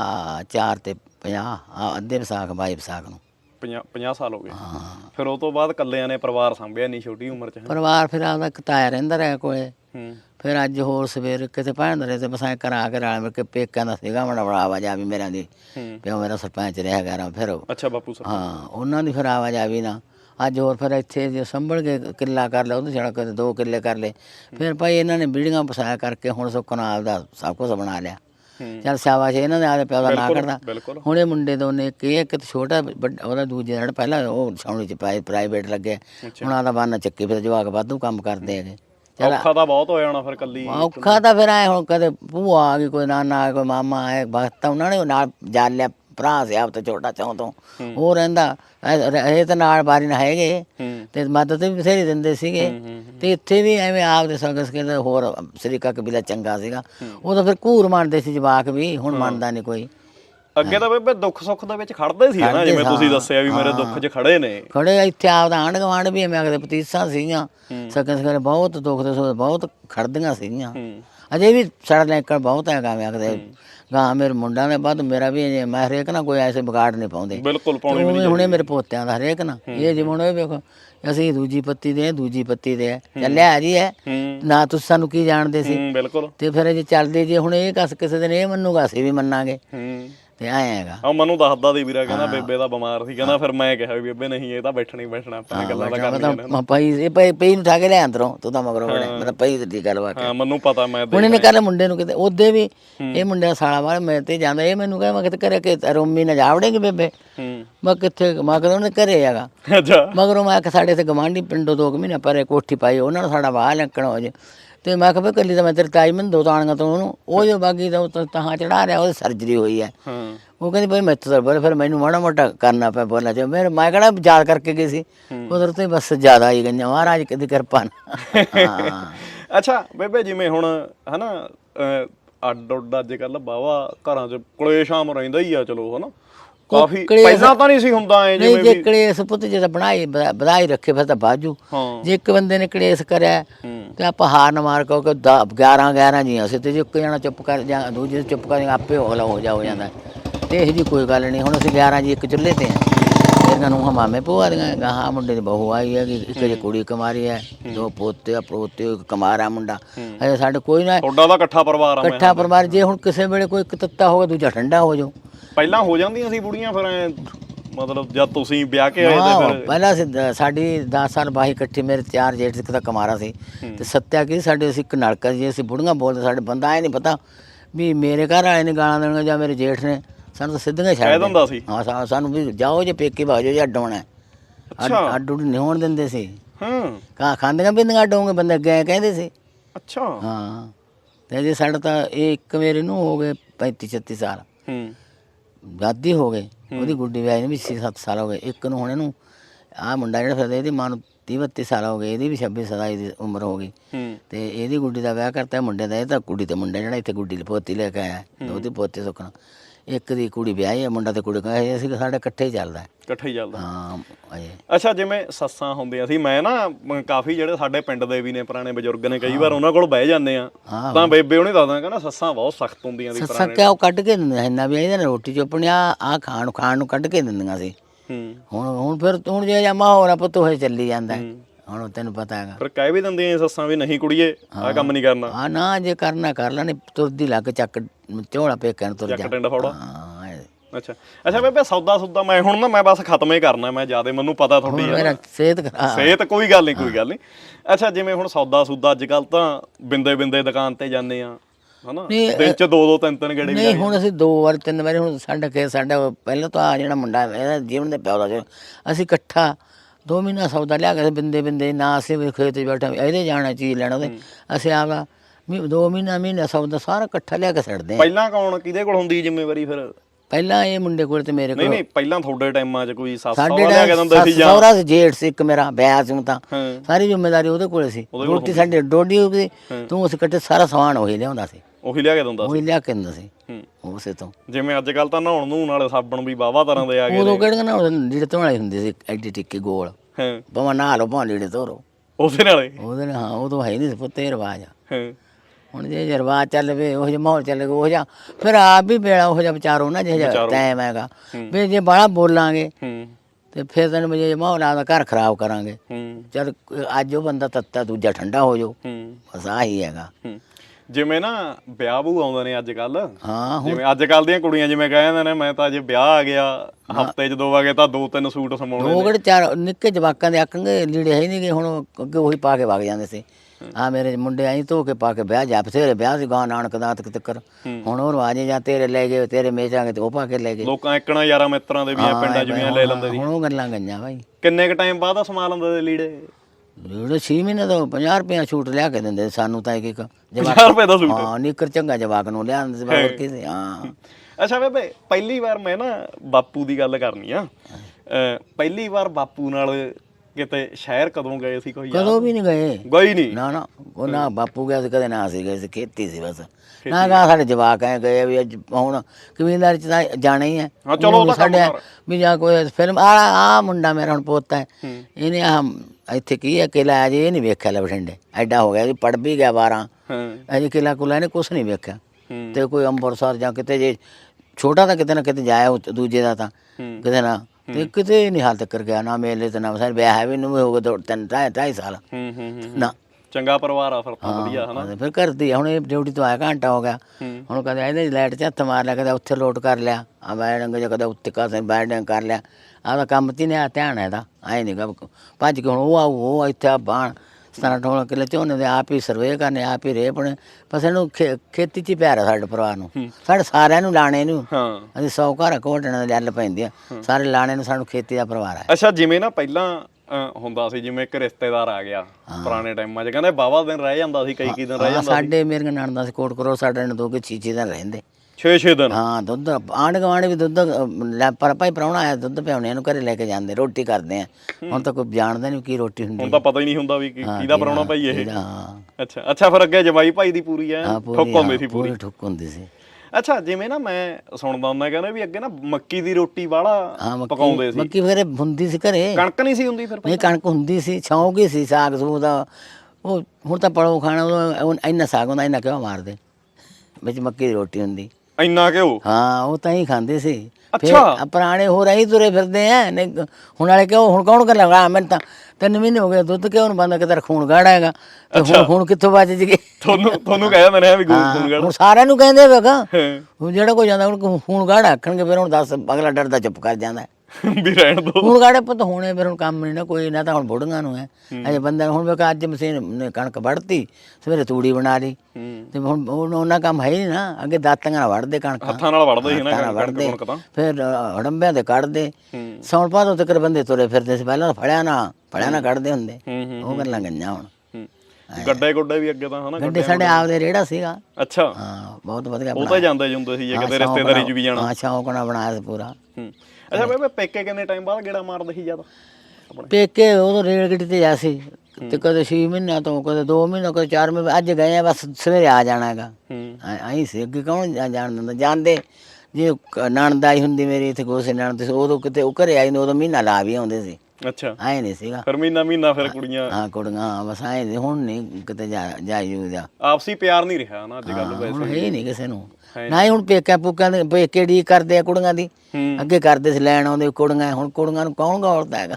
Speaker 1: ਚਾਰ ਤੇ 50 ਆ ਅੱਧੇ ਵਿਸਾਖ ਬਾਈ ਵਿਸਾਖ ਨੂੰ।
Speaker 2: 50 50 ਸਾਲ ਹੋ ਗਏ।
Speaker 1: ਹਾਂ।
Speaker 2: ਫਿਰ ਉਹ ਤੋਂ ਬਾਅਦ ਕੱਲਿਆਂ ਨੇ ਪਰਿਵਾਰ ਸੰਭਿਆ ਨਹੀਂ ਛੋਟੀ ਉਮਰ 'ਚ।
Speaker 1: ਪਰਿਵਾਰ ਫਿਰ ਆਪਦਾ ਕਤਾਇਆ ਰਹਿੰਦਾ ਰਿਹਾ ਕੋਲੇ।
Speaker 2: ਹੂੰ।
Speaker 1: ਫਿਰ ਅੱਜ ਹੋਰ ਸਵੇਰ ਕਿਤੇ ਭੈਣ ਦੇ ਤੇ ਬਸਾਂ ਕਰਾ ਕੇ ਰਲ ਮਿਲ ਕੇ ਪੇਕਿਆਂ ਦਾ ਸੀਗਾ ਬੜਾ ਬੜਾ ਆਵਾਜ਼ ਆ ਵੀ ਮੇਰਾ ਦੀ।
Speaker 2: ਹੂੰ।
Speaker 1: ਪਿਓ ਮੇਰਾ ਸਰਪੰਚ ਰਿਹਾ ਕਰਾਂ ਫਿਰ ਉਹ-
Speaker 2: ਅੱਛਾ ਬਾਪੂ ਸਰ
Speaker 1: ਹਾਂ ਉਹਨਾਂ ਦੀ ਫਿਰ ਆਵਾਜ਼ ਆ ਵੀ ਨਾ। ਅੱਜ ਹੋਰ ਫਿਰ ਇੱਥੇ ਜੇ ਸੰਭਲ ਕੇ ਕਿੱਲਾ ਕਰ ਲਿਆ ਉਹਦੇ ਛੜਾ ਕੇ ਦੋ ਕਿੱਲੇ ਕਰ ਲਏ। ਫਿਰ ਭਾਈ ਇਹਨਾਂ ਨੇ ਬਿਲਡਿੰਗਾਂ ਪਸਾਇਆ ਕਰਕੇ ਹੁਣ ਸੁੱਖ ਨਾਲ ਦਾ ਸਭ ਕੁਝ ਬਣਾ ਲਿਆ। ਚੱਲ ਸ਼ਾਬਾਸ਼ ਇਹਨਾਂ ਦੇ ਆਦੇ ਪਿਓ ਦਾ ਨਾਂ
Speaker 2: ਬਿਲਕੁਲ।
Speaker 1: ਹੁਣ ਇਹ ਮੁੰਡੇ ਦੋਨੇ ਇੱਕ ਇਹ ਇੱਕ ਛੋਟਾ ਵੱਡਾ- ਉਹਦਾ ਦੂਜੇ ਜਿਹੜਾ ਪਹਿਲਾਂ ਉਹ ਛਾਉਣੀ ਚ ਪਾਏ ਪ੍ਰਾਈਵੇਟ ਲੱਗੇ। ਹੁਣ ਆਦਾ ਬਾਨਾ ਚੱਕੀ ਫਿਰ ਜਵਾਕ ਵਾਧੂ ਕੰਮ ਕਰਦੇ ਹੈਗੇ।
Speaker 2: ਔਖਾ ਤਾਂ ਬਹੁਤ ਹੋ ਜਾਣਾ ਫਿਰ ਕੱਲੀ
Speaker 1: ਔਖਾ ਤਾਂ ਫਿਰ ਆਏ ਹੁਣ ਕਦੇ ਭੂਆ ਆ ਗਈ ਕੋਈ ਨਾਨਾ ਕੋਈ ਮਾਮਾ ਆਇਆ ਬਸ ਤਾਂ ਉਹਨਾਂ ਨੇ ਨਾਲ ਜਾ ਲਿਆ। ਭਰਾ ਸੀ ਆਪ ਤੋਂ ਛੋਟਾ ਚੌਂ ਤੋਂ। ਉਹ ਰਹਿੰਦਾ। ਇਹ ਇਹ ਤਾਂ ਨਾਲ ਬਾਰੀ ਨਾ ਹੈਗੇ। ਤੇ ਮਦਦ ਵੀ ਬਥੇਰੀ ਦਿੰਦੇ ਸੀਗੇ। ਤੇ ਇੱਥੇ ਵੀ ਐਵੇਂ ਆਪ ਦੇ ਸੰਗਸ ਕੇ ਤੇ ਹੋਰ ਸ੍ਰੀਕਾ ਕਬੀਲਾ ਚੰਗਾ ਸੀਗਾ। ਉਹ ਤਾਂ ਫਿਰ ਘੂਰ ਮੰਨਦੇ ਸੀ ਜਵਾਕ ਵੀ ਹੁਣ ਮੰਨਦਾ ਨਹੀਂ ਕੋਈ।
Speaker 2: ਅੱਗੇ ਤਾਂ ਬੇਬੇ ਦੁੱਖ ਸੁੱਖ ਦੇ ਵਿੱਚ ਖੜਦੇ ਸੀ ਨਾ ਜਿਵੇਂ ਤੁਸੀਂ ਦੱਸਿਆ ਵੀ ਮੇਰੇ ਦੁੱਖ 'ਚ ਖੜੇ ਨੇ।
Speaker 1: ਖੜੇ ਇੱਥੇ ਆਪ ਦਾ ਆਂਢ ਗੁਆਂਢ ਵੀ ਐਵੇਂ ਆਖਦੇ ਪਤੀਸਾਂ ਸੀਗੀਆਂ। ਸਕਨ ਸਕਨ ਬਹੁਤ ਦੁੱਖ ਦੇ ਸੁੱਖ ਬਹੁਤ ਖੜਦੀਆਂ ਸੀਗੀਆਂ। ਅਜੇ ਵੀ ਸਾਡਾ ਲੈਕਰ ਬਹੁਤ ਹੈਗਾ ਮੈਂ ਆਖਦੇ ਗਾਂ ਮੇਰੇ ਮੁੰਡਾ ਨੇ ਬਾਅਦ ਮੇਰਾ ਵੀ ਅਜੇ ਮੈਂ ਹਰੇਕ ਨਾਲ ਕੋਈ ਐਸੇ ਵਿਗਾੜ ਨਹੀਂ ਪਾਉਂਦੇ।
Speaker 2: ਬਿਲਕੁਲ ਪਾਉਣੀ
Speaker 1: ਉਵੇਂ ਹੁਣੇ ਮੇਰੇ ਪੋਤਿਆਂ ਦਾ ਹਰੇਕ ਨਾ। ਇਹ ਜਿਵੇਂ ਹੁਣ ਇਹ ਵੇਖੋ ਅਸੀਂ ਦੂਜੀ ਪੱਤੀ ਦੇ ਦੂਜੀ ਪੱਤੀ ਦੇ ਚੱਲਿਆ ਜੀ ਹੈ। ਨਾ ਤੁਸੀਂ ਸਾਨੂੰ ਕੀ ਜਾਣਦੇ ਸੀ।
Speaker 2: ਬਿਲਕੁਲ।
Speaker 1: ਤੇ ਫਿਰ ਜੇ ਚੱਲਦੇ ਜੇ ਹੁਣ ਇਹ ਕਸ ਕਿਸੇ ਦਿਨ ਇਹ ਮੰਨੂਗਾ ਅਸੀਂ ਵੀ ਮੰਨਾਂਗੇ।
Speaker 2: ਹੂੰ
Speaker 1: ਤੇ ਐ ਹੈਗਾ।
Speaker 2: ਆ ਮਨੂੰ ਦੱਸਦਾ ਦੀ ਵੀਰਾ ਕਹਿੰਦਾ ਬੇਬੇ ਦਾ ਬਿਮਾਰ ਸੀ ਕਹਿੰਦਾ ਫਿਰ ਮੈਂ ਕਿਹਾ ਵੀ ਬੇਬੇ ਨਹੀਂ ਇਹ ਤਾਂ ਬੈਠਣਾ ਹੀ ਬੈਠਣਾ ਆਪਾਂ ਨੇ ਗੱਲਾਂ ਤਾਂ
Speaker 1: ਮੈਂ
Speaker 2: ਕਰਨੀਆਂ ਨੇ
Speaker 1: ਤਾਂ ਪਈ ਇਹ ਪਈ ਪਈ ਨੂੰ ਠਾ ਕੇ ਲੈ ਅੰਦਰੋਂ ਤੂੰ ਤਾਂ ਮਗਰੋਂ ਵੜਿਆ ਮੈਂ ਤਾਂ ਪਈ ਤੇ ਠੀਕ ਲਵਾ ਕੇ
Speaker 2: ਹਾਂ ਮੈਨੂੰ ਪਤਾ ਮੈਂ
Speaker 1: ਹੁਣ ਇਹਨੇ ਕੱਲ ਮੁੰਡੇ ਨੂੰ ਕਿਤੇ ਉਹਦੇ ਵੀ ਇਹ ਮੁੰਡੇ ਦਾ ਸਾਲਾ ਵਾਲਾ ਮੇਰੇ ਤੇ ਜਾਂਦਾ ਇਹ ਮੈਨੂੰ ਕਹੇ ਮੈਂ ਕਿਤੇ ਕਰੇ ਕਿ ਰੋਮੀ ਨਾ ਜਾਵੜੇਗੀ ਬੇਬੇ? ਮੈਂ ਕਿੱਥੇ ਮੈਂ ਕਹਿੰਦਾ ਉਹਨੇ ਘਰੇ ਹੈਗਾ।
Speaker 2: ਅੱਛਾ।
Speaker 1: ਮਗਰੋਂ ਮੈਂ ਕਿ ਸਾਡੇ ਤੇ ਗਵਾਂਢੀ ਪਿੰਡੋਂ ਦੋ ਕੁ ਮਹੀਨੇ ਪਰੇ ਕੋਠੀ ਪਾਈ ਉਹਨਾਂ ਨੂੰ ਸਾਡਾ ਵਾਹ ਲੱਕਣ ਹੋ ਜੇ ਤੇ ਮੈਂ ਕਿਹਾ ਵੀ ਕੱਲੀ ਤਾਂ ਮੈਂ ਤੇਰੇ ਤਾਈ ਮੈਂ ਦੋ ਤਾਣੀਆਂ ਤੋਂ ਉਹਨੂੰ ਉਹ ਜੋ ਬਾਗੀ ਦਾ ਉਹ ਤਾਂ ਚੜਾ ਰਿਹਾ ਉਹਦੀ ਸਰਜਰੀ ਹੋਈ ਹੈ।
Speaker 2: ਹਾਂ।
Speaker 1: ਉਹ ਕਹਿੰਦੀ ਭਾਈ ਮੈਂ ਤਾਂ ਬੋਲ ਫਿਰ ਮੈਨੂੰ ਮਾੜਾ ਮੋਟਾ ਕਰਨਾ ਪਿਆ ਬੋਲਣਾ ਚਾਹ ਮੇਰੇ ਮੈਂ ਕਿਹੜਾ ਯਾਦ ਕਰਕੇ ਗਈ ਸੀ। ਉਧਰ ਤੇ ਬਸ ਜ਼ਿਆਦਾ ਹੀ ਗਈਆਂ ਮਹਾਰਾਜ ਕਦੀ ਕਿਰਪਾ ਨਾਲ।
Speaker 2: ਅੱਛਾ ਬੇਬੇ ਜਿਵੇਂ ਹੁਣ ਹਨਾ ਅੱਡ ਅੱਡ ਅੱਜ ਕੱਲ ਬਾਵਾ ਘਰਾਂ 'ਚ ਕਲੇਸ਼ਾਮ ਰਹਿੰਦਾ ਹੀ ਆ ਚਲੋ ਹਨਾ। ਕਾਫੀ
Speaker 1: ਕਲੇਸ਼-
Speaker 2: ਪਹਿਲਾਂ ਤਾਂ ਨਹੀਂ ਸੀ ਹੁੰਦਾ ਐ ਜਿਵੇਂ
Speaker 1: ਜੇ
Speaker 2: ਵੀ
Speaker 1: ਕਲੇਸ਼ ਪੁੱਤ ਜੇ ਤਾਂ ਬਣਾਈ ਵਧਾਈ ਰੱਖੇ ਫਿਰ ਤਾਂ ਬਾਜੂ। ਜੇ ਇੱਕ ਬੰਦੇ ਨੇ ਕਲੇਸ਼ ਕਰਿਆ ਤੇ ਆਪਾਂ ਹਾਰ ਨਾ ਮਾਰ ਕਹੋ ਕਿ 11 11 ਜੀ ਅਸੀਂ ਤੇ ਜੇ ਇੱਕ ਜਣਾ ਚੁੱਪ ਕਰ ਜਾਂ ਦੂਜੇ ਚੁੱਪ ਕਰ ਆਪੇ ਹੌਲਾ ਹੋ ਜਾ ਹੋ ਜਾਂਦਾ। ਤੇ ਇਹ ਜੀ ਕੋਈ ਗੱਲ ਨਹੀਂ ਹੁਣ ਅਸੀਂ 11 ਜੀ ਇੱਕ ਚੁੱਲ੍ਹੇ ਤੇ ਆ। ਇਹਨਾਂ ਨੂੰ ਹਮਾਮੇ ਪਵਾ ਦੀਆਂ ਗਾਹਾਂ ਮੁੰਡੇ ਦੀ ਬਹੂ ਆਈ ਹੈ ਇੱਕ ਜੇ ਕੁੜੀ ਕੁਮਾਰੀ ਹੈ ਦੋ ਪੋਤੇ ਆ ਪੋਤੇ ਇੱਕ ਕੁਮਾਰਾ ਮੁੰਡਾ। ਅਜੇ ਸਾਡੇ ਕੋਈ ਨਾ
Speaker 2: ਤੁਹਾਡਾ ਤਾਂ ਇਕੱਠਾ ਪਰਿਵਾਰ ਆ
Speaker 1: ਇਕੱਠਾ ਪਰਿਵਾਰ ਜੇ ਹੁਣ ਕਿਸੇ ਵੇਲੇ ਕੋਈ ਇੱਕ ਤੱਤਾ ਹੋਵੇ ਦੂਜਾ ਠੰਡਾ ਹੋ ਜਾਓ
Speaker 2: ਪਹਿਲਾਂ ਹੋ ਜਾਂਦੀਆਂ ਸੀ ਬੁੜੀਆਂ ਫਿਰ ਐਂ ਮਤਲਬ ਜਦ ਤੁਸੀਂ ਵਿਆਹ ਕੇ ਆਏ
Speaker 1: ਹਾਂ,
Speaker 2: ਤੇ ਫਿਰ
Speaker 1: ਪਹਿਲਾਂ ਅਸੀਂ ਦ- ਸਾਡੀ 10 ਸਾਲ ਬਾਹੀ ਇਕੱਠੀ ਮੇਰੇ ਚਾਰ ਜੇਠ ਇੱਕ ਦਾ ਕਮਾਰਾ ਸੀ। ਤੇ ਸੱਤਿਆ ਕੀ ਸਾਡੇ ਅਸੀਂ ਇੱਕ ਨਲਕਾ ਜੀ ਅਸੀਂ ਬੁੜੀਆਂ ਬੋਲਦੇ ਸਾਡੇ ਬੰਦਾ ਆਏ ਨਹੀਂ ਪਤਾ ਵੀ ਮੇਰੇ ਘਰ ਵਾਲੇ ਨੇ ਗਾਲਾਂ ਦੇਣੀਆਂ ਜਾਂ ਮੇਰੇ ਜੇਠ ਨੇ ਸਾਨੂੰ ਤਾਂ ਸਿੱਧੀਆਂ ਹੀ ਛੱਡ
Speaker 2: ਕਹਿ ਦਿੰਦਾ ਸੀ।
Speaker 1: ਹਾਂ ਸਾ- ਸਾਨੂੰ ਵੀ ਜਾਓ ਜੇ ਪੇਕੇ ਭਾਜੋ ਜਾਂ ਅੱਡੋਣਾ
Speaker 2: ਅੱਛਾ।
Speaker 1: ਅੱਡ ਉੱਡ ਨਹੀਂ ਹੋਣ ਦਿੰਦੇ ਸੀ।
Speaker 2: ਹਾਂ।
Speaker 1: ਕਾ ਖਾਂਦੀਆਂ ਪਿੰਦੀਆਂ ਅੱਡੋਂਗੇ ਬੰਦੇ ਗਏ ਕਹਿੰਦੇ ਸੀ।
Speaker 2: ਅੱਛਾ।
Speaker 1: ਹਾਂ। ਤੇ ਜੇ ਸਾਡਾ ਤਾਂ ਇਹ ਇੱਕ ਮੇਰੇ ਨੂੰ ਹੋ ਗਏ 35 36 ਸਾਲ।
Speaker 2: ਹੂੰ।
Speaker 1: ਦਾਦੀ ਹੋ ਗਏ। ਉਹਦੀ ਗੁੱਡੀ ਵਿਆਹੀ ਨੂੰ ਵੀ 6-7 ਸਾਲ ਹੋ ਗਏ। ਇੱਕ ਨੂੰ ਹੁਣ ਇਹਨੂੰ ਆਹ ਮੁੰਡਾ ਜਿਹੜਾ ਫਿਰਦਾ ਇਹਦੀ ਮਾਂ ਨੂੰ 30-32 ਸਾਲ ਹੋ ਗਏ ਇਹਦੀ ਵੀ 26-27 ਦੀ ਉਮਰ ਹੋ ਗਈ। ਤੇ ਇਹਦੀ ਗੁੱਡੀ ਦਾ ਵਿਆਹ ਕਰਤਾ ਮੁੰਡੇ ਦਾ ਇਹ ਤਾਂ ਕੁੜੀ ਤੇ ਮੁੰਡਾ ਜਿਹੜਾ ਇੱਥੇ ਗੁੱਡੀ ਪੋਤੀ ਲੈ ਕੇ ਆਇਆ ਉਹਦੀ ਪੋਤੇ ਸੁੱਕਣਾ ਇੱਕ ਦੀ ਕੁੜੀ ਵਿਆਹੀ ਹੈ ਮੁੰਡਾ ਤੇ ਕੁੜੀ ਕਹੇ ਅਸੀਂ ਸਾਡੇ ਇਕੱਠੇ ਹੀ ਚੱਲਦਾ ਹੈ।
Speaker 2: ਇਕੱਠਾ ਹੀ ਚੱਲਦਾ।
Speaker 1: ਹਾਂ
Speaker 2: ਅੱਛਾ ਜਿਵੇਂ ਸੱਸਾਂ ਹੁੰਦੀਆਂ ਸੀ ਮੈਂ ਨਾ ਮ- ਕਾਫੀ ਜਿਹੜੇ ਸਾਡੇ ਪਿੰਡ ਦੇ ਵੀ ਨੇ ਪੁਰਾਣੇ ਬਜ਼ੁਰਗ ਨੇ ਕਈ ਵਾਰ ਉਹਨਾਂ ਕੋਲ ਬਹਿ ਜਾਂਦੇ ਆ
Speaker 1: ਹਾਂ।
Speaker 2: ਤਾਂ ਬੇਬੇ ਉਹਨੇ ਦੱਸਦਾ ਕਹਿੰਦਾ ਸੱਸਾਂ ਬਹੁਤ ਸਖਤ ਹੁੰਦੀਆਂ ਸੀ
Speaker 1: ਸੱਸਾਂ
Speaker 2: ਪੁਰਾਣੇ
Speaker 1: ਕਿਆ ਉਹ ਕੱਢ ਕੇ ਦਿੰਦੇ ਇੰਨਾ ਵੀ ਇਹਦੇ ਨਾਲ ਰੋਟੀ ਚੋਪਣੀ ਆ ਆ ਖਾਣ ਖਾਣ ਨੂੰ ਕੱਢ ਕੇ ਦਿੰਦੀਆਂ ਸੀ।
Speaker 2: ਹੂੰ।
Speaker 1: ਹੁਣ ਹੁਣ ਫਿਰ ਹੁਣ ਜੇ ਜਮਾ ਹੋ ਰਿਹਾ ਪੁੱਤ ਹੋਏ ਚੱਲੀ ਜਾਂਦਾ। ਹੈ। ਹੁਣ ਤੈਨੂੰ ਪਤਾ ਹੈਗਾ।
Speaker 2: ਫਿਰ ਕਹਿ ਵੀ ਦਿੰਦੀਆਂ ਇਹ ਸੱਸਾਂ ਵੀ ਨਹੀਂ ਕੁੜੀਏ ਆਹ ਕੰਮ ਨਹੀਂ ਕਰਨਾ।
Speaker 1: ਆ ਨਾ ਜੇ ਕਰਨਾ ਕਰ ਲੈਣੀ ਤੁਰਦੀ ਲੱਗ ਚੱਕ ਝੋਲਾ ਪੇਕਿਆਂ ਨੂੰ ਤੁਰ
Speaker 2: ਚੱਕ
Speaker 1: ਜਾ।
Speaker 2: ਟਿੰਡ ਫੋੜਾ।
Speaker 1: ਹਾਂ
Speaker 2: ਅੱਛਾ। ਅੱਛਾ ਬੇਬੇ ਸੌਦਾ ਸੁਦਾ ਮੈਂ ਹੁਣ ਨਾ ਮੈਂ ਬਸ ਖਤਮ ਹੀ ਕਰਨਾ ਮੈਂ ਜ਼ਿਆਦਾ ਮੈਨੂੰ ਪਤਾ ਤੁਹਾਡੀ ਆ।
Speaker 1: ਮੇਰਾ ਸਿਹਤ ਖਰਾਬ।
Speaker 2: ਸਿਹਤ ਕੋਈ ਗੱਲ ਨਹੀਂ ਕੋਈ ਗੱਲ ਨਹੀਂ। ਅੱਛਾ ਜਿਵੇਂ ਹੁਣ ਸੌਦਾ ਸੁਦਾ ਅੱਜ ਕੱਲ ਤਾਂ ਬਿੰਦੇ ਬਿੰਦੇ ਦੁਕਾਨ ਤੇ ਜਾਂਦੇ ਆ ਹਨਾ? ਦਿਨ ਚ ਦੋ ਦੋ ਤਿੰਨ ਤਿੰਨ ਗੇੜੇ
Speaker 1: ਨਹੀਂ ਹੁਣ ਅਸੀਂ ਦੋ ਵਾਰ ਤਿੰਨ ਵਾਰੀ ਹੁਣ ਸਾਡਾ ਕੇ ਸਾਡਾ ਉਹ ਪਹਿਲਾਂ ਤਾਂ ਆ ਜਿਹੜਾ ਮੁੰਡਾ ਇਹਦਾ ਜੀਵਨ ਦੇ ਪਿਓ ਦਾ ਅਸੀਂ ਇਕੱਠਾ ਦੋ ਮਹੀਨਾ ਸੌਦਾ ਲਿਆ ਕੇ ਬਿੰਦੇ ਬਿੰਦੇ ਨਾ ਅਸੀਂ ਵੀ ਖੇਤ 'ਚ ਬੈਠਾ ਇਹਦੇ ਜਾਣਾ ਚੀਜ਼ ਲੈਣਾ ਉਹਦੇ ਅਸੀਂ ਆਪਦਾ ਵੀ ਦੋ ਮਹੀਨਾ ਮਹੀਨਾ ਸੌਦਾ ਸਾਰਾ ਇਕੱਠਾ ਲਿਆ ਕੇ ਛੱਡਦੇ ਆ
Speaker 2: ਪਹਿਲਾਂ ਕੌਣ ਕਿਹਦੇ ਕੋਲ ਹੁੰਦੀ ਜ਼ਿੰਮੇਵਾਰੀ ਫਿਰ?
Speaker 1: ਪਹਿਲਾਂ ਇਹ ਮੁੰਡੇ ਕੋਲ ਤੇ ਮੇਰੇ
Speaker 2: ਨਹੀਂ
Speaker 1: ਕੋਲ।
Speaker 2: ਨਹੀਂ ਪਹਿਲਾਂ ਤੁਹਾਡੇ ਟਾਈਮਾਂ 'ਚ ਕੋਈ ਸੱਸ
Speaker 1: ਸਾਡੇ
Speaker 2: ਸਹੁਰਾ ਲਿਆ ਕੇ ਦਿੰਦੇ ਸੀ ਜਾਂ
Speaker 1: ਸੌਰਾ ਸੀ ਜੇਠ ਸੀ ਇੱਕ ਮੇਰਾ ਵਿਆਹ ਸੀ ਹੁਣ ਤਾਂ।
Speaker 2: ਹਾਂ।
Speaker 1: ਸਾਰੀ ਜ਼ਿੰਮੇਵਾਰੀ ਉਹਦੇ ਕੋਲ ਸੀ। ਰੋਟੀ ਸਾਡੇ ਡੋਡੀ ਹੋ। ਗਈ ਤੂੰ ਉਸ ਇਕੱਠੇ ਸਾਰਾ ਸਮਾਨ ਉਹੀ ਲਿਆਉਂਦਾ ਸੀ।
Speaker 2: ਉਹੀ ਲਿਆ ਕੇ ਦਿੰਦਾ ਸੀ।
Speaker 1: ਉਹੀ ਲਿਆ ਕੇ ਦਿੰਦਾ ਸੀ।
Speaker 2: ਹੂੰ।
Speaker 1: ਉਸੇ ਤੋਂ।
Speaker 2: ਜਿਵੇਂ ਅੱਜ ਕੱਲ ਤਾਂ ਨਹਾਉਣ ਨੂੰ ਵਾਲੇ ਸਾਬਣ ਵੀ ਵਾਵਾ ਤਰ੍ਹਾਂ ਦੇ ਆ ਗਏ
Speaker 1: ਉਦੋਂ ਕਿਹੜੇ ਨਾ ਲੀੜੇ ਧੋਣ ਵਾਲੇ ਹੁੰਦੇ ਸੀ ਐਡੀ ਟਿੱਕੇ ਗੋਲ।
Speaker 2: ਹਾਂ।
Speaker 1: ਭਾਵੇਂ ਨਹਾ ਲਓ ਭਾਵੇਂ ਲੀੜੇ ਧੋ ਲਓ।
Speaker 2: ਉਸੇ ਨਾਲੇ
Speaker 1: ਉਹਦੇ ਨਾਲ ਹਾਂ ਉਦੋਂ ਹੈ ਨਹੀਂ ਸੀ ਪੁੱਤੇ ਰਿਵਾਜ
Speaker 2: ਹਾਂ।
Speaker 1: ਹੁਣ ਜੇ ਜੇ ਰਿਵਾਜ ਚੱਲ ਪਏ ਉਹ ਜਿਹਾ ਮਾਹੌਲ ਚੱਲ ਗਿਆ ਉਹ ਜਿਹਾ ਫਿਰ ਆਪ ਵੀ ਵੇਲਾ ਉਹ ਜਿਹਾ ਵਿਚਾਰੋ ਨਾ ਜਿਹੋ ਜਿਹਾ ਟਾਈਮ ਹੈਗਾ। ਵੀ ਜੇ ਬਾਹਲਾ ਬੋਲਾਂਗੇ
Speaker 2: ਹੂੰ।
Speaker 1: ਤੇ ਫਿਰ ਤੈਨੂੰ ਜੇ ਮਾਹੌਲ ਆਦਾ ਘਰ ਖਰਾਬ ਕਰਾਂਗੇ।
Speaker 2: ਹੂੰ।
Speaker 1: ਚਲ ਅੱਜ ਉਹ ਬੰਦਾ ਤੱਤਾ ਦੂਜਾ ਠੰਡਾ ਹੋ ਜਾਓ
Speaker 2: ਹੂੰ।
Speaker 1: ਬਸ ਆਹੀ ਹੈਗਾ।
Speaker 2: ਹੂੰ। ਜਿਵੇਂ ਨਾ ਵਿਆਹ ਬੂ ਆਉਂਦੇ ਨੇ ਅੱਜ ਕੱਲ
Speaker 1: ਹਾਂ ਹੁਣ
Speaker 2: ਜਿਵੇਂ ਅੱਜ ਕੱਲ ਦੀਆਂ ਕੁੜੀਆਂ ਜਿਵੇਂ ਕਹਿੰਦੇ ਨੇ ਮੈਂ ਤਾਂ ਜੇ ਵਿਆਹ ਆ ਗਿਆ ਹਫ਼ਤੇ 'ਚ ਦੋ ਵਾਗੇ ਤਾਂ ਦੋ ਤਿੰਨ ਸੂਟ ਸਮਾਉਣੇ
Speaker 1: ਦੋ ਗੜ ਚਾਰ ਨਿੱਕੇ ਜਵਾਕਾਂ ਦੇ ਆਖਣਗੇ ਲੀੜੇ ਹੈ ਨਹੀਂ ਗੇ ਹੁਣ ਅੱਗੇ ਉਹੀ ਪਾ ਕੇ ਵਗ ਜਾਂਦੇ ਸੀ। ਆ ਮੇਰੇ ਮੁੰਡੇ ਆਈ ਧੋ ਕੇ ਪਾ ਕੇ ਵਿਆਹ ਜਾ ਬਥੇਰੇ ਵਿਆਹ ਸੀ ਗਾਂ ਨਾਨਕ ਦਾ ਤੱਕ ਤੱਕਰ। ਹੁਣ ਉਹ ਰਵਾਜੇ ਜਾਂ ਤੇਰੇ ਲੈ ਗਏ ਤੇਰੇ ਮੇਚਾਂਗੇ ਤੇ ਉਹ ਪਾ ਕੇ ਲੈ ਗਏ।
Speaker 2: ਲੋਕਾਂ ਇੱਕਣਾ ਯਾਰਾਂ ਮਿੱਤਰਾਂ ਦੇ ਵੀ ਆ ਪਿੰਡਾਂ ਵੀ ਲੈ ਲੈਂਦੇ ਸੀ।
Speaker 1: ਹੁਣ ਉਹ ਗੱਲਾਂ ਗਈਆਂ ਭਾਈ
Speaker 2: ਕਿੰਨੇ ਕ ਟਾਈਮ ਬਾਅਦ ਸਮਾ ਲੈਂਦੇ ਸੀ ਲੀੜੇ?
Speaker 1: ਲੀੜੇ 6 ਮਹੀਨੇ ਤੋਂ 50 ਰੁਪਏ ਛੂਟ ਲਿਆ ਕੇ ਦਿੰਦੇ ਸਾਨੂੰ ਤਾਂ ਇੱਕ ਇੱਕ
Speaker 2: 50 ਰੁਪਏ ਦਾ ਸੂਟ?
Speaker 1: ਹਾਂ ਨਿੱਕਰ ਚੰਗਾ ਜਵਾਕ ਨੂੰ ਲਿਆਉਂਦੇ ਸੀ ਹੋਰ ਕਿਸੇ ਹਾਂ।
Speaker 2: ਅੱਛਾ ਬੇਬੇ ਪਹਿਲੀ ਵਾਰ ਮੈਂ ਨਾ ਬਾਪੂ ਦੀ ਗੱਲ ਕਰਨੀ ਆ। ਪਹਿਲੀ ਵਾਰ ਬਾਪੂ ਨਾਲ ਕਿਤੇ ਸ਼ਹਿਰ ਕਦੋਂ ਗਏ ਸੀ ਕੋਈ
Speaker 1: ਕਦੋਂ ਵੀ ਨਹੀਂ ਗਏ।
Speaker 2: ਗਈ ਨਹੀਂ?
Speaker 1: ਨਾ ਨਾ ਉਹ ਨਾ ਬਾਪੂ ਗਿਆ ਸੀ ਕਦੇ ਨਾ ਸੀ ਗਏ ਸੀ ਖੇਤੀ ਸੀ ਬਸ। ਨਾ ਗਾ ਸਾਡੇ ਜਵਾਕ ਐ ਗਏ ਵੀ ਅੱਜ ਹੁਣ ਕਬੀਲਦਾਰ ਚ ਤਾਂ ਜਾਣਾ ਹੀ ਹੈ।
Speaker 2: ਹਾਂ, ਚਲੋ ਉਹ ਤਾਂ
Speaker 1: ਸਾਡੇ ਵੀ ਜਾਂ ਕੋਈ ਫਿਲਮ ਆ ਆ ਮੁੰਡਾ ਮੇਰਾ ਹੁਣ ਪੋਤਾ ਹੈ। ਇਹਨੇ ਆ ਇੱਥੇ ਕੀ ਹੈ ਕਿਲਾ ਅਜੇ ਇਹ ਨਹੀਂ ਵੇਖਿਆ ਲੈ ਬਠਿੰਡੇ ਐਡਾ ਹੋ ਗਿਆ ਜੀ ਪੜ ਵੀ ਗਿਆ 12
Speaker 2: ਹਾਂ।
Speaker 1: ਅਜੇ ਕਿਲਾ ਕੁਲਾ ਇਹਨੇ ਕੁਛ ਨਹੀਂ ਵੇਖਿਆ। ਤੇ ਕੋਈ ਅੰਮ੍ਰਿਤਸਰ ਜਾਂ ਕਿਤੇ ਜੇ ਛੋਟਾ ਤਾਂ ਕਿਤੇ ਨਾ ਕਿਤੇ ਜਾਇਆ ਦੂਜੇ ਦਾ ਤਾਂ। ਕਿਤੇ ਨਾ। ਤੇ ਕਿਤੇ ਨਹੀਂ ਹਾਲ ਤੱਕ ਗਿਆ ਨਾ ਮੇਲੇ ਤੇ ਨਾ ਸਾਰੇ ਵਿਆਹ ਹੈ ਵੀ ਨੂੰ ਹੋ ਗਏ ਤਿੰਨ ਢਾਈ ਢਾਈ ਸਾਲ।
Speaker 2: ਹੂੰ ਹੂੰ ਹੂੰ।
Speaker 1: ਨਾ।
Speaker 2: ਚੰਗਾ ਪਰਿਵਾਰ ਆ ਫਿਰ ਤਾਂ ਵਧੀਆ ਹਨਾ?
Speaker 1: ਫਿਰ ਕਰਦੀ ਆ। ਹੁਣ ਇਹ ਡਿਊਟੀ ਤੋਂ ਆਇਆ ਘੰਟਾ ਹੋ ਗਿਆ।
Speaker 2: ਹੂੰ।
Speaker 1: ਹੁਣ ਕਦੇ ਇਹਦੇ ਲਾਈਟ 'ਚ ਹੱਥ ਮਾਰ ਲਿਆ ਕਦੇ ਉੱਥੇ ਲੋਡ ਕਰ ਲਿਆ। ਆ ਬੈਡਿੰਗ ਜਾਂ ਕਦੇ ਉੱਤੇ ਕਾਸੇ ਬੈਡਿੰਗ ਕਰ ਲਿਆ। ਆਦਾ ਕੰਮ ਤੀ ਨੇ ਧਿਆਨ ਹੈ ਇਹਦਾ। ਆਏ ਨਹੀਂ ਗਾ ਭੱਜ ਕੇ ਹੁਣ ਉਹ ਆਊ ਉਹ ਇੱਥੇ ਆ ਬਾਣ ਸਤਾਰਾਂ ਅਠਾਰਾਂ ਕਿੱਲੇ ਝੋਨੇ ਦੇ ਆਪ ਹੀ ਸਰਵੇ ਕਰਨੇ ਆਪ ਹੀ ਰੇਪਣੇ ਬਸ ਇਹਨੂੰ ਖੇ- ਖੇਤੀ 'ਚ ਹੀ ਪਿਆਰ ਆ ਸਾਡੇ ਪਰਿਵਾਰ ਨੂੰ। ਸਾਡੇ ਸਾਰਿਆਂ ਨੂੰ ਲਾਣੇ ਨੂੰ।
Speaker 2: ਹਾਂ।
Speaker 1: ਅਸੀਂ ਸੌ ਘਰ ਘੋਟਣਾ ਦੇ ਲੱਲ ਪੈਂਦੇ ਆ। ਸਾਰੇ ਲਾਣੇ ਨੂੰ ਸਾਨੂੰ ਖੇਤੀ ਦਾ ਪਰਿਵਾਰ ਹੈ
Speaker 2: ਅੱਛਾ ਜਿਵੇਂ ਨਾ ਪਹਿਲਾਂ ਅਹ, ਹੁੰਦਾ ਸੀ ਜਿਵੇਂ ਇੱਕ ਰਿਸ਼ਤੇਦਾਰ ਆ ਗਿਆ ਪੁਰਾਣੇ ਟਾਈਮਾਂ 'ਚ। ਕਹਿੰਦੇ ਬਾਵਾ ਦਿਨ ਰਹਿ ਜਾਂਦਾ ਸੀ ਕਈ ਕਈ ਦਿਨ ਰਹਿ
Speaker 1: ਹਾਂ,
Speaker 2: ਜਾਂਦਾ
Speaker 1: ਸਾਡੇ ਮੇਰੇ ਨਣਦਾ ਸੀ ਕੋਟ ਕਰੋ ਸਾਡੇ ਨੇ ਦੋ ਕੇ ਛੀਚੇ ਦਿਨ ਰਹਿੰਦੇ।
Speaker 2: 6-6 ਦਿਨ।
Speaker 1: ਹਾਂ ਦੁੱਧ ਆਂਢ ਗੁਆਂਢ ਵੀ ਦੁੱਧ ਲੈ ਪਰ ਭਾਈ ਪ੍ਰਾਹੁਣਾ ਆਇਆ ਦੁੱਧ ਪਿਆਉਣੇ ਇਹਨੂੰ ਘਰੇ ਲੈ ਕੇ ਜਾਂਦੇ ਰੋਟੀ ਕਰਦੇ ਆ। ਹੁਣ ਤਾਂ ਕੋਈ ਜਾਣਦਾ ਨਹੀਂ ਕੀ ਰੋਟੀ ਹੁੰਦੀ
Speaker 2: ਹੁਣ ਤਾਂ ਪਤਾ ਹੀ ਨਹੀਂ ਹੁੰਦਾ ਵੀ ਕੀ- ਕਿਹਦਾ ਪਰਾਉਣਾ ਭਾਈ ਇਹ।
Speaker 1: ਹਾਂ।
Speaker 2: ਅੱਛਾ ਅੱਛਾ ਫਿਰ ਅੱਗੇ ਜਵਾਈ ਭਾਈ ਦੀ ਪੂਰੀ ਐ
Speaker 1: ਹਾਂ
Speaker 2: ਠੁੱਕ ਹੁੰਦੀ ਸੀ ਪੂਰੀ
Speaker 1: ਠੁੱਕ ਹੁੰਦੀ ਸੀ।
Speaker 2: ਅੱਛਾ ਜਿਵੇਂ ਨਾ ਮੈਂ ਸੁਣਦਾ ਹੁੰਦਾ ਕਹਿੰਦੇ ਵੀ ਅੱਗੇ ਨਾ ਮੱਕੀ ਦੀ ਰੋਟੀ ਵਾਲਾ
Speaker 1: ਮੱਕੀ
Speaker 2: ਪਕਾਉਂਦੇ ਸੀ।
Speaker 1: ਮੱਕੀ ਫਿਰ ਹੁੰਦੀ ਸੀ ਘਰੇ।
Speaker 2: ਕਣਕ ਨਹੀਂ ਸੀ ਹੁੰਦੀ ਫਿਰ
Speaker 1: ਨਹੀਂ ਕਣਕ ਹੁੰਦੀ ਸੀ ਛੌਂਕ ਹੀ ਸੀ ਸਾਗ ਸੂਗ ਦਾ। ਉਹ ਹੁਣ ਤਾਂ ਪੜੋ ਖਾਣਾ ਉਹ ਉਹ ਇੰਨਾ ਸਾਗ ਹੁੰਦਾ ਇੰਨਾ ਕਿਉਂ ਮਾਰਦੇ? ਵਿੱਚ ਮੱਕੀ ਦੀ ਰੋਟੀ ਹੁੰਦੀ।
Speaker 2: ਇੰਨਾ ਕਿਉਂ?
Speaker 1: ਹਾਂ ਉਹ ਤਾਂ ਹੀ ਖਾਂਦੇ ਸੀ। ਫਿਰ
Speaker 2: ਅੱਛਾ।
Speaker 1: ਆ ਪੁਰਾਣੇ ਹੋ ਰਹੀ ਤੁਰੇ ਫਿਰਦੇ ਆ। ਨਹੀਂ ਹੁਣ ਵਾਲੇ ਕਿਉਂ ਹੁਣ ਕੌਣ ਕਰ ਲਗਾ ਮੈਨੂੰ ਤਾਂ ਤਿੰਨ ਮਹੀਨੇ ਹੋ ਗਏ ਦੁੱਧ ਕਿਉਂ ਨਹੀਂ ਬੰਦਾ ਕਿਤੇ ਖੂਨ ਗਾੜਾ ਹੈਗਾ। ਤੇ ਹੁਣ ਹੁਣ ਕਿੱਥੋਂ ਬਚ ਜਗੇ
Speaker 2: ਤੁਹਾਨੂੰ ਤੁਹਾਨੂੰ ਕਹਿਆ ਮੈਨੇ ਵੀ ਖੂਨ
Speaker 1: ਹੁਣ ਸਾਰਿਆਂ ਨੂੰ ਕਹਿੰਦੇ ਵੇਗਾ ਹੁਣ ਜਿਹੜਾ ਕੋਈ ਜਾਂਦਾ ਹੁਣ ਖੂਨ ਗਾੜਾ ਆਖਣਗੇ ਫਿਰ ਹੁਣ ਦੱਸ ਅਗਲਾ ਡਰਦਾ ਚੁੱਪ ਕਰ ਜਾਂਦਾ।
Speaker 2: ਵੀ ਰਹਿਣ ਦੋ।
Speaker 1: ਖੂਨ ਗਾੜੇ ਪੁੱਤ ਹੋਣੇ ਫਿਰ ਹੁਣ ਕੰਮ ਨਹੀਂ ਨਾ ਕੋਈ ਨਾ ਤਾਂ ਹੁਣ ਬੁੜੀਆਂ ਨੂੰ ਹੈ। ਅਜੇ ਬੰਦਾ ਹੁਣ ਵੇਖਾ ਅੱਜ ਮਸ਼ੀਨ ਨੇ ਕਣਕ ਵੜਤੀ ਸਵੇਰੇ ਤੂੜੀ ਬਣਾ ਲਈ।
Speaker 2: ਹੂੰ।
Speaker 1: ਤੇ ਹੁਣ ਹੁਣ ਉਹਨਾਂ ਕੰਮ ਹੈ ਹੀ ਨਹੀਂ ਨਾ ਅੱਗੇ ਦਾਤਾਂ ਨਾਲ ਵੜਦੇ ਕਣਕ।
Speaker 2: ਹੱਥਾਂ ਨਾਲ ਵੜਦੇ ਸੀ ਨਾ
Speaker 1: ਹੱਥਾਂ ਨਾਲ
Speaker 2: ਕਣਕ
Speaker 1: ਵੜਦੇ
Speaker 2: ਕਣਕ ਤਾਂ।
Speaker 1: ਫਿਰ ਹੜੰਬਿਆਂ ਦੇ ਕੱਢਦੇ।
Speaker 2: ਹੂੰ।
Speaker 1: ਸੌਣ ਪਾਦੋਂ ਤੱਕ ਬੰਦੇ ਤੁਰੇ ਫਿਰਦੇ ਸੀ ਪਹਿਲਾਂ ਤਾਂ ਫੜਿਆ ਨਾ ਫੜਿਆ ਨਾ ਕੱਢਦੇ ਹੁੰਦੇ।
Speaker 2: ਹੂੰ ਹੂੰ
Speaker 1: ਉਹ ਗੱਲਾਂ ਗਈਆਂ ਹੁਣ।
Speaker 2: ਹੂੰ। ਗੱਡੇ ਗੁੱਡੇ ਵੀ ਅੱਗੇ ਤਾਂ ਹਨਾ
Speaker 1: ਗੱਡੇ ਸਾਡੇ ਆਪਦੇ ਰੇੜਾ ਸੀਗਾ।
Speaker 2: ਅੱਛਾ।
Speaker 1: ਹਾਂ ਬਹੁਤ ਵਧੀਆ
Speaker 2: ਉਹ ਤਾਂ ਜਾਂਦੇ ਜੁੰਦੇ ਸੀ ਜੇ ਕਿਤੇ ਰਿਸ਼ਤੇਦਾਰੀ 'ਚ ਵੀ ਜਾਣਾ।
Speaker 1: ਹਾਂ ਸ਼ੌਂਕ ਨਾਲ ਬਣਾਇਆ ਸੀ ਪੂਰਾ।
Speaker 2: ਹੂੰ। ਅੱਛਾ ਬੇਬੇ ਪੇਕੇ ਕਿੰਨੇ ਟਾਈਮ ਬਾਅਦ ਗੇੜਾ ਮਾਰਦੇ ਸੀ ਆਪਣੇ।
Speaker 1: ਪੇਕੇ ਉਦੋਂ ਰੇਲ ਗੱਡੀ ਤੇ ਜਾ ਸੀ ਤੇ ਕਦੇ 6 ਮਹੀਨਿਆਂ ਤੋਂ ਕਦੇ 2 ਮਹੀਨੇ ਕਦੇ 4 ਮਹੀਨੇ ਅੱਜ ਗਏ ਆ ਬਸ ਸਵੇਰੇ ਆ ਜਾਣਾ ਹੈਗਾ। ਆਈ ਸੀ ਅੱਗੇ ਕੌਣ ਜਾਣ ਦਿੰਦਾ? ਜਾਂਦੇ ਜੇ ਨਣਦ ਆਈ ਹੁੰਦੀ ਮੇਰੀ ਇੱਥੇ ਕੋਸੇ ਨਣਦ ਸੀ ਉਦੋਂ ਕਿਤੇ ਉਹ ਘਰੇ ਆਈ ਨੇ ਉਦੋਂ ਮਹੀਨਾ ਲਾ ਵੀ ਆਉਂਦੇ ਸੀ।
Speaker 2: ਅੱਛਾ।
Speaker 1: ਆਏ ਨਹੀਂ ਸੀਗਾ।
Speaker 2: ਫਿਰ ਮਹੀਨਾ ਮਹੀਨਾ ਫਿਰ ਕੁੜੀਆਂ
Speaker 1: ਹਾਂ ਕੁੜੀਆਂ ਬਸ ਆਏ ਨੀ, ਹੁਣ ਨਹੀਂ ਕਿਤੇ ਜਾ ਜਾਈੂ ਜਾ
Speaker 2: ਆਪਸੀ ਪਿਆਰ ਨਹੀਂ ਰਿਹਾ ਨਾ ਅੱਜ ਕੱਲ ਵੈਸੇ
Speaker 1: ਹੁਣ ਹੀ ਨਹੀਂ ਕਿਸੇ ਨੂੰ। ਨਾ ਹੀ ਹੁਣ ਪੇਕਿਆਂ ਪੁੱਕਾਂ ਦੇ ਪੇਕੇ ਡੀ ਕਰਦੇ ਆ ਕੁੜੀਆਂ ਦੀ। ਅੱਗੇ ਕਰਦੇ ਸੀ ਲੈਣ ਆਉਂਦੇ ਕੁੜੀਆਂ ਹੁਣ ਕੁੜੀਆਂ ਨੂੰ ਕੌਣ ਗੌਲਦਾ ਹੈਗਾ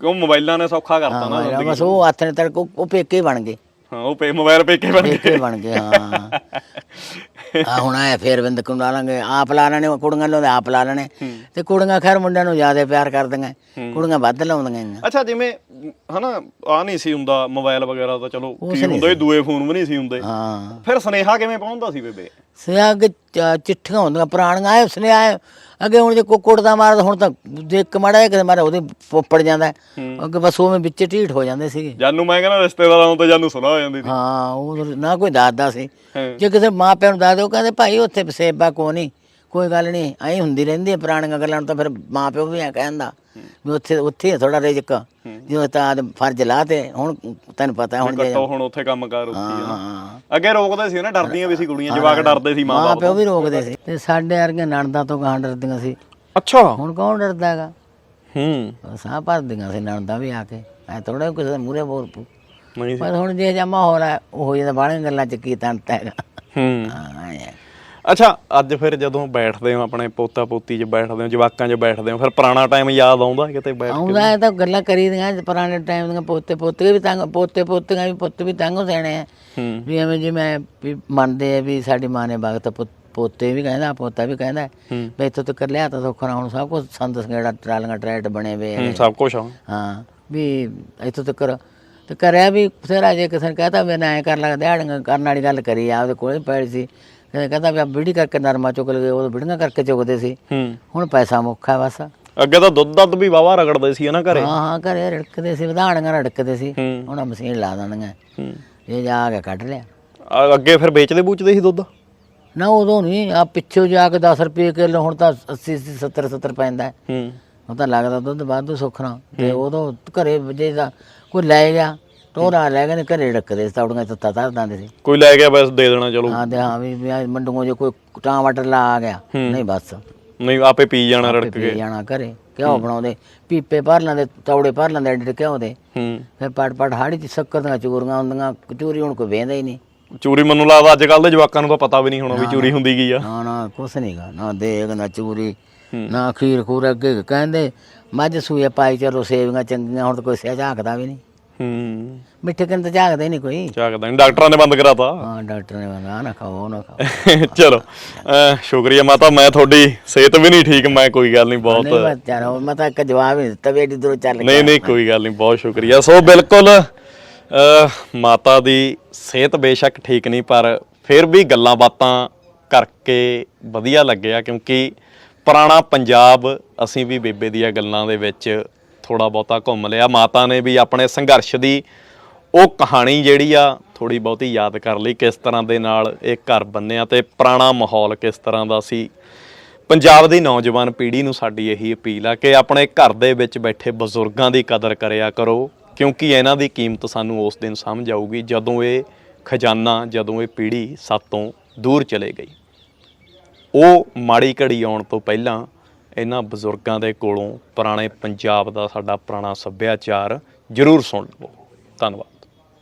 Speaker 2: ਕਿਉਂ ਮੋਬਾਈਲਾਂ ਨੇ ਸੌਖਾ ਕਰਤਾ ਨਾ
Speaker 1: ਹਾਂ ਬਸ ਉਹ ਹੱਥ ਨੇ ਤੜਕ ਉਹ ਪੇਕੇ ਬਣ ਗਏ।
Speaker 2: ਹਾਂ ਉਹ ਪੇ ਮੋਬਾਈਲ ਪੇ ਕੇ ਬਣ
Speaker 1: ਪੇਕੇ
Speaker 2: ਗਏ
Speaker 1: ਬਣ ਗਏ ਹਾਂ। ਆ ਹੁਣ ਆਏ ਫੇਰ ਬਿੰਦ ਕੁ ਲਾਂਗੇ ਆਪ ਲਾ ਲੈਣੇ ਕੁੜੀਆਂ ਲਾਉਂਦੇ ਆਪ ਲਾ ਲੈਣੇ। ਤੇ ਕੁੜੀਆਂ ਖੈਰ ਮੁੰਡਿਆਂ ਨੂੰ ਜ਼ਿਆਦਾ ਪਿਆਰ ਕਰਦੀਆਂ। ਕੁੜੀਆਂ ਵੱਧ ਲਾਉਂਦੀਆਂ ਨੇ।
Speaker 2: ਅੱਛਾ ਜਿਵੇਂ ਹਨਾ ਆ ਨਹੀਂ ਸੀ ਹੁੰਦਾ ਮੋਬਾਈਲ ਵਗੈਰਾ ਤਾਂ ਚਲੋ ਕੀ ਹੁੰਦਾ ਸੀ। ਦੂਏ ਫੋਨ ਵੀ ਨਹੀਂ ਸੀ ਹੁੰਦੇ।
Speaker 1: ਹਾਂ।
Speaker 2: ਫਿਰ ਸੁਨੇਹਾ ਕਿਵੇਂ ਪਹੁੰਚਦਾ ਸੀ ਬੇਬੇ?
Speaker 1: ਸਿਆਗ ਚਿੱਠੀਆਂ ਹੁੰਦੀਆਂ ਪੁਰਾਣੀਆਂ ਆਏ ਉਸਨੇ ਆਏ ਅੱਗੇ ਹੁਣ ਜੇ ਕੁੱਕੜ ਦਾ ਮਾਰਦਾ ਹੁਣ ਤਾਂ ਦੇਖ ਕੇ ਮਾੜਾ ਜਿਹਾ ਮਾਰਾ ਉਹਦੇ ਪੋਪੜ ਜਾਂਦਾ ਹੈ। ਅੱਗੇ ਬਸ ਉਵੇਂ ਵਿੱਚ ਢੀਠ ਹੋ ਜਾਂਦੇ ਸੀਗੇ।
Speaker 2: ਜਾਨੂੰ ਮੈਂ ਕਹਿੰਦਾ ਰਿਸ਼ਤੇਦਾਰਾਂ ਨੂੰ ਤਾਂ ਜਾਨੂੰ ਸੁਣਾ ਹੋ ਜਾਂਦੀ ਸੀ।
Speaker 1: ਹਾਂ ਉਹ ਨਾ ਕੋਈ ਦਾਦਾ ਸੀ।
Speaker 2: ਹਾਂ।
Speaker 1: ਜੇ ਕਿਸੇ ਮਾਂ ਪਿਓ ਨੂੰ ਦੱਸਦੇ ਉਹ ਕਹਿੰਦੇ ਭਾਈ ਉੱਥੇ ਸੇਬਾ ਕੋ ਨਹੀਂ ਕੋਈ ਗੱਲ ਨਹੀਂ ਐਂ ਹੁੰਦੀ ਰਹਿੰਦੀ ਹੈ ਪੁਰਾਣੀਆਂ ਗੱਲਾਂ ਨੂੰ ਤਾਂ ਫਿਰ ਮਾਂ ਪਿਓ ਵੀ ਐ ਕਹਿੰਦਾ ਵੀ ਉੱਥੇ ਉੱਥੇ ਥੋੜਾ ਰਿਜਕ ਜਿਵੇਂ ਤਾਂ ਫਰਜ਼ ਲਾ ਤੇ ਹੁਣ ਤੈਨੂੰ ਪਤਾ ਹੁਣ ਜੇ
Speaker 2: ਕੱਟੋ ਹੁਣ ਉੱਥੇ ਕੰਮ ਕਰ ਉੱਥੇ ਹੀ ਅੱਗੇ ਰੋਕਦੇ ਸੀ ਨਾ ਡਰਦੀਆਂ ਵੀ ਸੀ ਕੁੜੀਆਂ ਜਵਾਕ ਡਰਦੇ ਸੀ ਮਾਂ ਬਾਪ
Speaker 1: ਪਿਓ ਵੀ ਰੋਕਦੇ ਸੀ। ਤੇ ਸਾਡੇ ਵਰਗੀਆਂ ਨਣਦਾਂ ਤੋਂ ਗਾਂ ਡਰਦੀਆਂ ਸੀ।
Speaker 2: ਅੱਛਾ।
Speaker 1: ਹੁਣ ਕੌਣ ਡਰਦਾ ਹੈਗਾ?
Speaker 2: ਹੂੰ।
Speaker 1: ਸਾਹ ਭਰਦੀਆਂ ਸੀ ਨਣਦਾਂ ਵੀ ਆ ਕੇ। ਐ ਥੋੜਾ ਕਿਸੇ ਦੇ ਮੂਹਰੇ ਬੋਲ ਪੂ ਪਰ ਹੁਣ ਜੇ ਜਮਾ ਹੋ ਰਿਹਾ ਉਹ ਹੋ ਜਾਂਦਾ ਬਾਹਲੀਆਂ ਗੱਲਾਂ ਚ ਕੀ ਤੰਤ ਹੈਗਾ।
Speaker 2: ਹੂੰ।
Speaker 1: ਹੈ।
Speaker 2: ਅੱਛਾ ਅੱਜ ਫਿਰ ਜਦੋਂ ਬੈਠਦੇ ਹੋ ਆਪਣੇ ਪੋਤਾ ਪੋਤੀ 'ਚ ਬੈਠਦੇ ਹੋ ਜਵਾਕਾਂ 'ਚ ਬੈਠਦੇ ਹੋ ਫਿਰ ਪੁਰਾਣਾ ਟਾਈਮ ਯਾਦ ਆਉਂਦਾ ਕਿਤੇ ਬੈਠ ਕੇ?
Speaker 1: ਆਉਂਦਾ ਹੈ ਤਾਂ ਗੱਲਾਂ ਕਰੀਦੀਆਂ ਪੁਰਾਣੇ ਟਾਈਮ ਦੀਆਂ ਪੋਤੇ ਪੋਤੇ ਵੀ ਤੰਗ ਪੋਤੇ ਪੋਤੀਆਂ ਵੀ ਪੁੱਤ ਵੀ ਤੰਗ ਹੋ ਜਾਣੇ ਆ।
Speaker 2: ਹੂੰ।
Speaker 1: ਵੀ ਐਵੇਂ ਜਿਵੇਂ ਵੀ ਮੰਨਦੇ ਆ ਵੀ ਸਾਡੀ ਮਾਂ ਨੇ ਵਕਤ ਪੁੱਤ- ਪੋਤੇ ਵੀ ਕਹਿੰਦਾ ਪੋਤਾ ਵੀ ਕਹਿੰਦਾ। ਵੀ ਇੱਥੋਂ ਤੱਕ ਲਿਆ ਤਾਂ ਸੌਖਾ ਹੁਣ ਸਭ ਕੁਝ ਸੰਦ ਸੰਗੇੜਾ ਟਰਾਲੀਆਂ ਟਰੈਟ ਬਣੇ ਵੇ
Speaker 2: ਹੂੰ, ਸਭ ਕੁਝ ਆ।
Speaker 1: ਹਾਂ ਵੀ ਇੱਥੋਂ ਤੱਕ ਤੇ ਕਰਿਆ ਵੀ ਬਥੇਰਾ ਜੇ ਕਿਸੇ ਨੇ ਕਹਤਾ ਵੀ ਨਾ ਐ ਕਰ ਲਾ ਦਿਹਾੜੀਆਂ ਕਰਨ ਵਾਲੀ ਗੱਲ ਕਰੀ ਆ ਉਹਦੇ ਕੋਲੇ ਪੈ ਸੀ। ਕਹਿੰਦਾ ਕਹਿੰਦਾ ਵੀ ਆ ਬਿੜੀ ਕਰਕੇ ਨਰਮਾ ਚੁੱਕ ਲਗੇ ਉਹ ਬਿੜੀਆਂ ਕਰਕੇ ਚੁੱਕਦੇ ਸੀ।
Speaker 2: ਹੂੰ।
Speaker 1: ਹੁਣ ਪੈਸਾ ਮੁੱਖਾ ਬਸ।
Speaker 2: ਅੱਗੇ ਤਾਂ ਦੁੱਧ ਦੱਧ ਵੀ ਵਾਵਾ ਰਗੜਦੇ ਸੀ ਨਾ ਘਰੇ।
Speaker 1: ਹਾਂ ਹਾਂ ਘਰੇ ਰੜਕਦੇ ਸੀ ਵਧਾਣੀਆਂ ਰੜਕਦੇ ਸੀ।
Speaker 2: ਹੂੰ।
Speaker 1: ਹੁਣ ਮਸ਼ੀਨ ਲਾ ਦਿੰਦੀਆਂ।
Speaker 2: ਹੂੰ।
Speaker 1: ਇਹ ਜਾ ਕੇ ਕੱਢ ਲਿਆ।
Speaker 2: ਆ, ਅੱਗੇ ਫਿਰ ਵੇਚਦੇ ਬੂਚਦੇ ਸੀ ਦੁੱਧ?
Speaker 1: ਨਾ ਉਦੋਂ ਨਹੀਂ ਆ ਪਿੱਛੋਂ ਜਾ ਕੇ 10 ਰੁਪਏ ਕਿਲੋ ਹੁਣ ਤਾਂ 80 80 70 70 ਪੈਂਦਾ। ਹੈ।
Speaker 2: ਹੂੰ
Speaker 1: ਹੁਣ ਤਾਂ ਲੱਗਦਾ ਦੁੱਧ ਵਾਧੂ ਸੁੱਖਣਾ ਤੇ ਉਦੋਂ ਘਰੇ ਜੇ ਦਾ ਕੋਈ ਲੈ ਗਿਆ ਟੋਰਾ ਲੈ ਗਏ ਨੇ ਘਰੇ ਰੱਖਦੇ ਸੀ ਤੌੜੀਆਂ ਤੇ ਤਤਾ ਦਿੰਦੇ ਸੀ।
Speaker 2: ਕੋਈ ਲੈ ਗਿਆ ਬਸ ਦੇ ਦੇਣਾ ਚਲੋ।
Speaker 1: ਹਾਂ ਤੇ ਹਾਂ ਵੀ ਵੀ ਆਹ ਮੰਡੂਆਂ ਜੇ ਕੋਈ ਟਮਾਟਰ ਲਾ ਆ ਗਿਆ। ਨਹੀਂ ਬਸ।
Speaker 2: ਨਹੀਂ ਆਪੇ ਪੀ ਜਾਣਾ ਰੜਕ
Speaker 1: ਪੀ
Speaker 2: ਕੇ।
Speaker 1: ਜਾਣਾ ਘਰੇ। ਘਿਓ ਬਣਾਉਂਦੇ? ਪੀਪੇ ਭਰ ਲੈਂਦੇ ਤੌੜੇ ਭਰ ਲੈਂਦੇ ਐਡੇ ਘਿਓ ਦੇ?
Speaker 2: ਹੂੰ।
Speaker 1: ਫਿਰ ਪੜ ਪੜ ਹਾੜੀ ਚ ਸ਼ੱਕਰ ਦੀਆਂ ਚੂਰੀਆਂ ਹੁੰਦੀਆਂ ਚੂਰੀ ਹੁਣ ਕੋਈ ਵੇਂਦਾ ਹੀ ਨਹੀਂ।
Speaker 2: ਚੂਰੀ ਮੈਨੂੰ ਲੱਗਦਾ ਅੱਜ ਕੱਲ ਦੇ ਜਵਾਕਾਂ ਨੂੰ ਤਾਂ ਪਤਾ ਵੀ ਨਹੀਂ ਹੋਣਾ ਵੀ ਚੂਰੀ ਹੁੰਦੀ ਕੀ ਆ।
Speaker 1: ਨਾ ਨਾ ਕੁਛ ਨਹੀਂਗਾ ਨਾ ਦੇਗ ਨਾ ਚੂਰੀ ਨਾ ਖੀਰ ਖੂਰ ਅੱਗੇ ਕਹਿੰਦੇ ਮੱਝ ਸੂਏ ਪਾਈ ਚਲੋ ਸੇਵੀਆਂ ਚੰਗੀਆਂ ਹੁਣ ਤਾਂ ਕੋਈ ਸਿਆ ਝਾਕਦਾ ਵੀ ਨਹੀਂ।
Speaker 2: ਹੂੰ।
Speaker 1: ਮਿੱਠੇ ਕੰਨ ਤਾਂ ਝਾਕਦਾ ਹੀ ਨਹੀਂ ਕੋਈ।
Speaker 2: ਝਾਕਦਾ ਨਹੀਂ ਡਾਕਟਰਾਂ ਨੇ ਬੰਦ ਕਰਾਤਾ।
Speaker 1: ਹਾਂ ਡਾਕਟਰ ਨੇ ਕਹਿੰਦਾ ਨਾ ਖਾਓ ਉਹ ਨਾ ਖਾਓ।
Speaker 2: ਚਲੋ ਅਹ ਸ਼ੁਕਰੀਆ ਮਾਤਾ ਮੈਂ ਤੁਹਾਡੀ ਸਿਹਤ ਵੀ ਨਹੀਂ ਠੀਕ ਮੈਂ ਕੋਈ ਗੱਲ ਨਹੀਂ ਬਹੁਤ
Speaker 1: ਨਹੀਂ ਬਸ ਯਾਰ ਉਹ ਮੈਂ ਤਾਂ ਇੱਕ ਜਵਾਬ ਹੀ ਦਿੱਤਾ ਵੀ ਏਡੀ ਦੂਰੋਂ ਚੱਲ ਕੇ
Speaker 2: ਨਹੀਂ ਨਹੀਂ ਕੋਈ ਗੱਲ ਨਹੀਂ ਬਹੁਤ ਸ਼ੁਕਰੀਆ। ਸੋ ਬਿਲਕੁਲ ਅਹ ਮਾਤਾ ਦੀ ਸਿਹਤ ਬੇਸ਼ੱਕ ਠੀਕ ਨਹੀਂ ਪਰ ਫਿਰ ਵੀ ਗੱਲਾਂ ਬਾਤਾਂ ਕਰਕੇ ਵਧੀਆ ਲੱਗਿਆ ਕਿਉਂਕਿ ਪੁਰਾਣਾ ਪੰਜਾਬ ਅਸੀਂ ਵੀ ਬੇਬੇ ਦੀਆਂ ਗੱਲਾਂ ਦੇ ਵਿੱਚ ਥੋੜਾ ਬਹੁਤਾ ਘੁੰਮ ਲਿਆ। ਮਾਤਾ ਨੇ ਵੀ ਆਪਣੇ ਸੰਘਰਸ਼ ਦੀ ਉਹ ਕਹਾਣੀ ਜਿਹੜੀ ਆ ਥੋੜੀ ਬਹੁਤੀ ਯਾਦ ਕਰ ਲਈ ਕਿਸ ਤਰ੍ਹਾਂ ਦੇ ਨਾਲ ਇਹ ਘਰ ਬੰਨਿਆ ਤੇ ਪੁਰਾਣਾ ਮਾਹੌਲ ਕਿਸ ਤਰ੍ਹਾਂ ਦਾ ਸੀ। ਪੰਜਾਬ ਦੀ ਨੌਜਵਾਨ ਪੀੜ੍ਹੀ ਨੂੰ ਸਾਡੀ ਇਹੀ ਅਪੀਲ ਆ ਕਿ ਆਪਣੇ ਘਰ ਦੇ ਵਿੱਚ ਬੈਠੇ ਬਜ਼ੁਰਗਾਂ ਦੀ ਕਦਰ ਕਰਿਆ ਕਰੋ, ਕਿਉਂਕਿ ਇਹਨਾਂ ਦੀ ਕੀਮਤ ਸਾਨੂੰ ਉਸ ਦਿਨ ਸਮਝ ਆਊਗੀ ਜਦੋਂ ਇਹ ਖਜ਼ਾਨਾ, ਜਦੋਂ ਇਹ ਪੀੜ੍ਹੀ ਸਾਤੋਂ ਦੂਰ ਚਲੇ ਗਈ। ਉਹ ਮਾੜੀ ਘੜੀ ਆਉਣ ਤੋਂ ਪਹਿਲਾਂ ਇਹਨਾਂ ਬਜ਼ੁਰਗਾਂ ਦੇ ਕੋਲੋਂ ਪੁਰਾਣੇ ਪੰਜਾਬ ਦਾ ਸਾਡਾ ਪੁਰਾਣਾ ਸੱਭਿਆਚਾਰ ਜ਼ਰੂਰ ਸੁਣ ਲਵੋ। ਧੰਨਵਾਦ।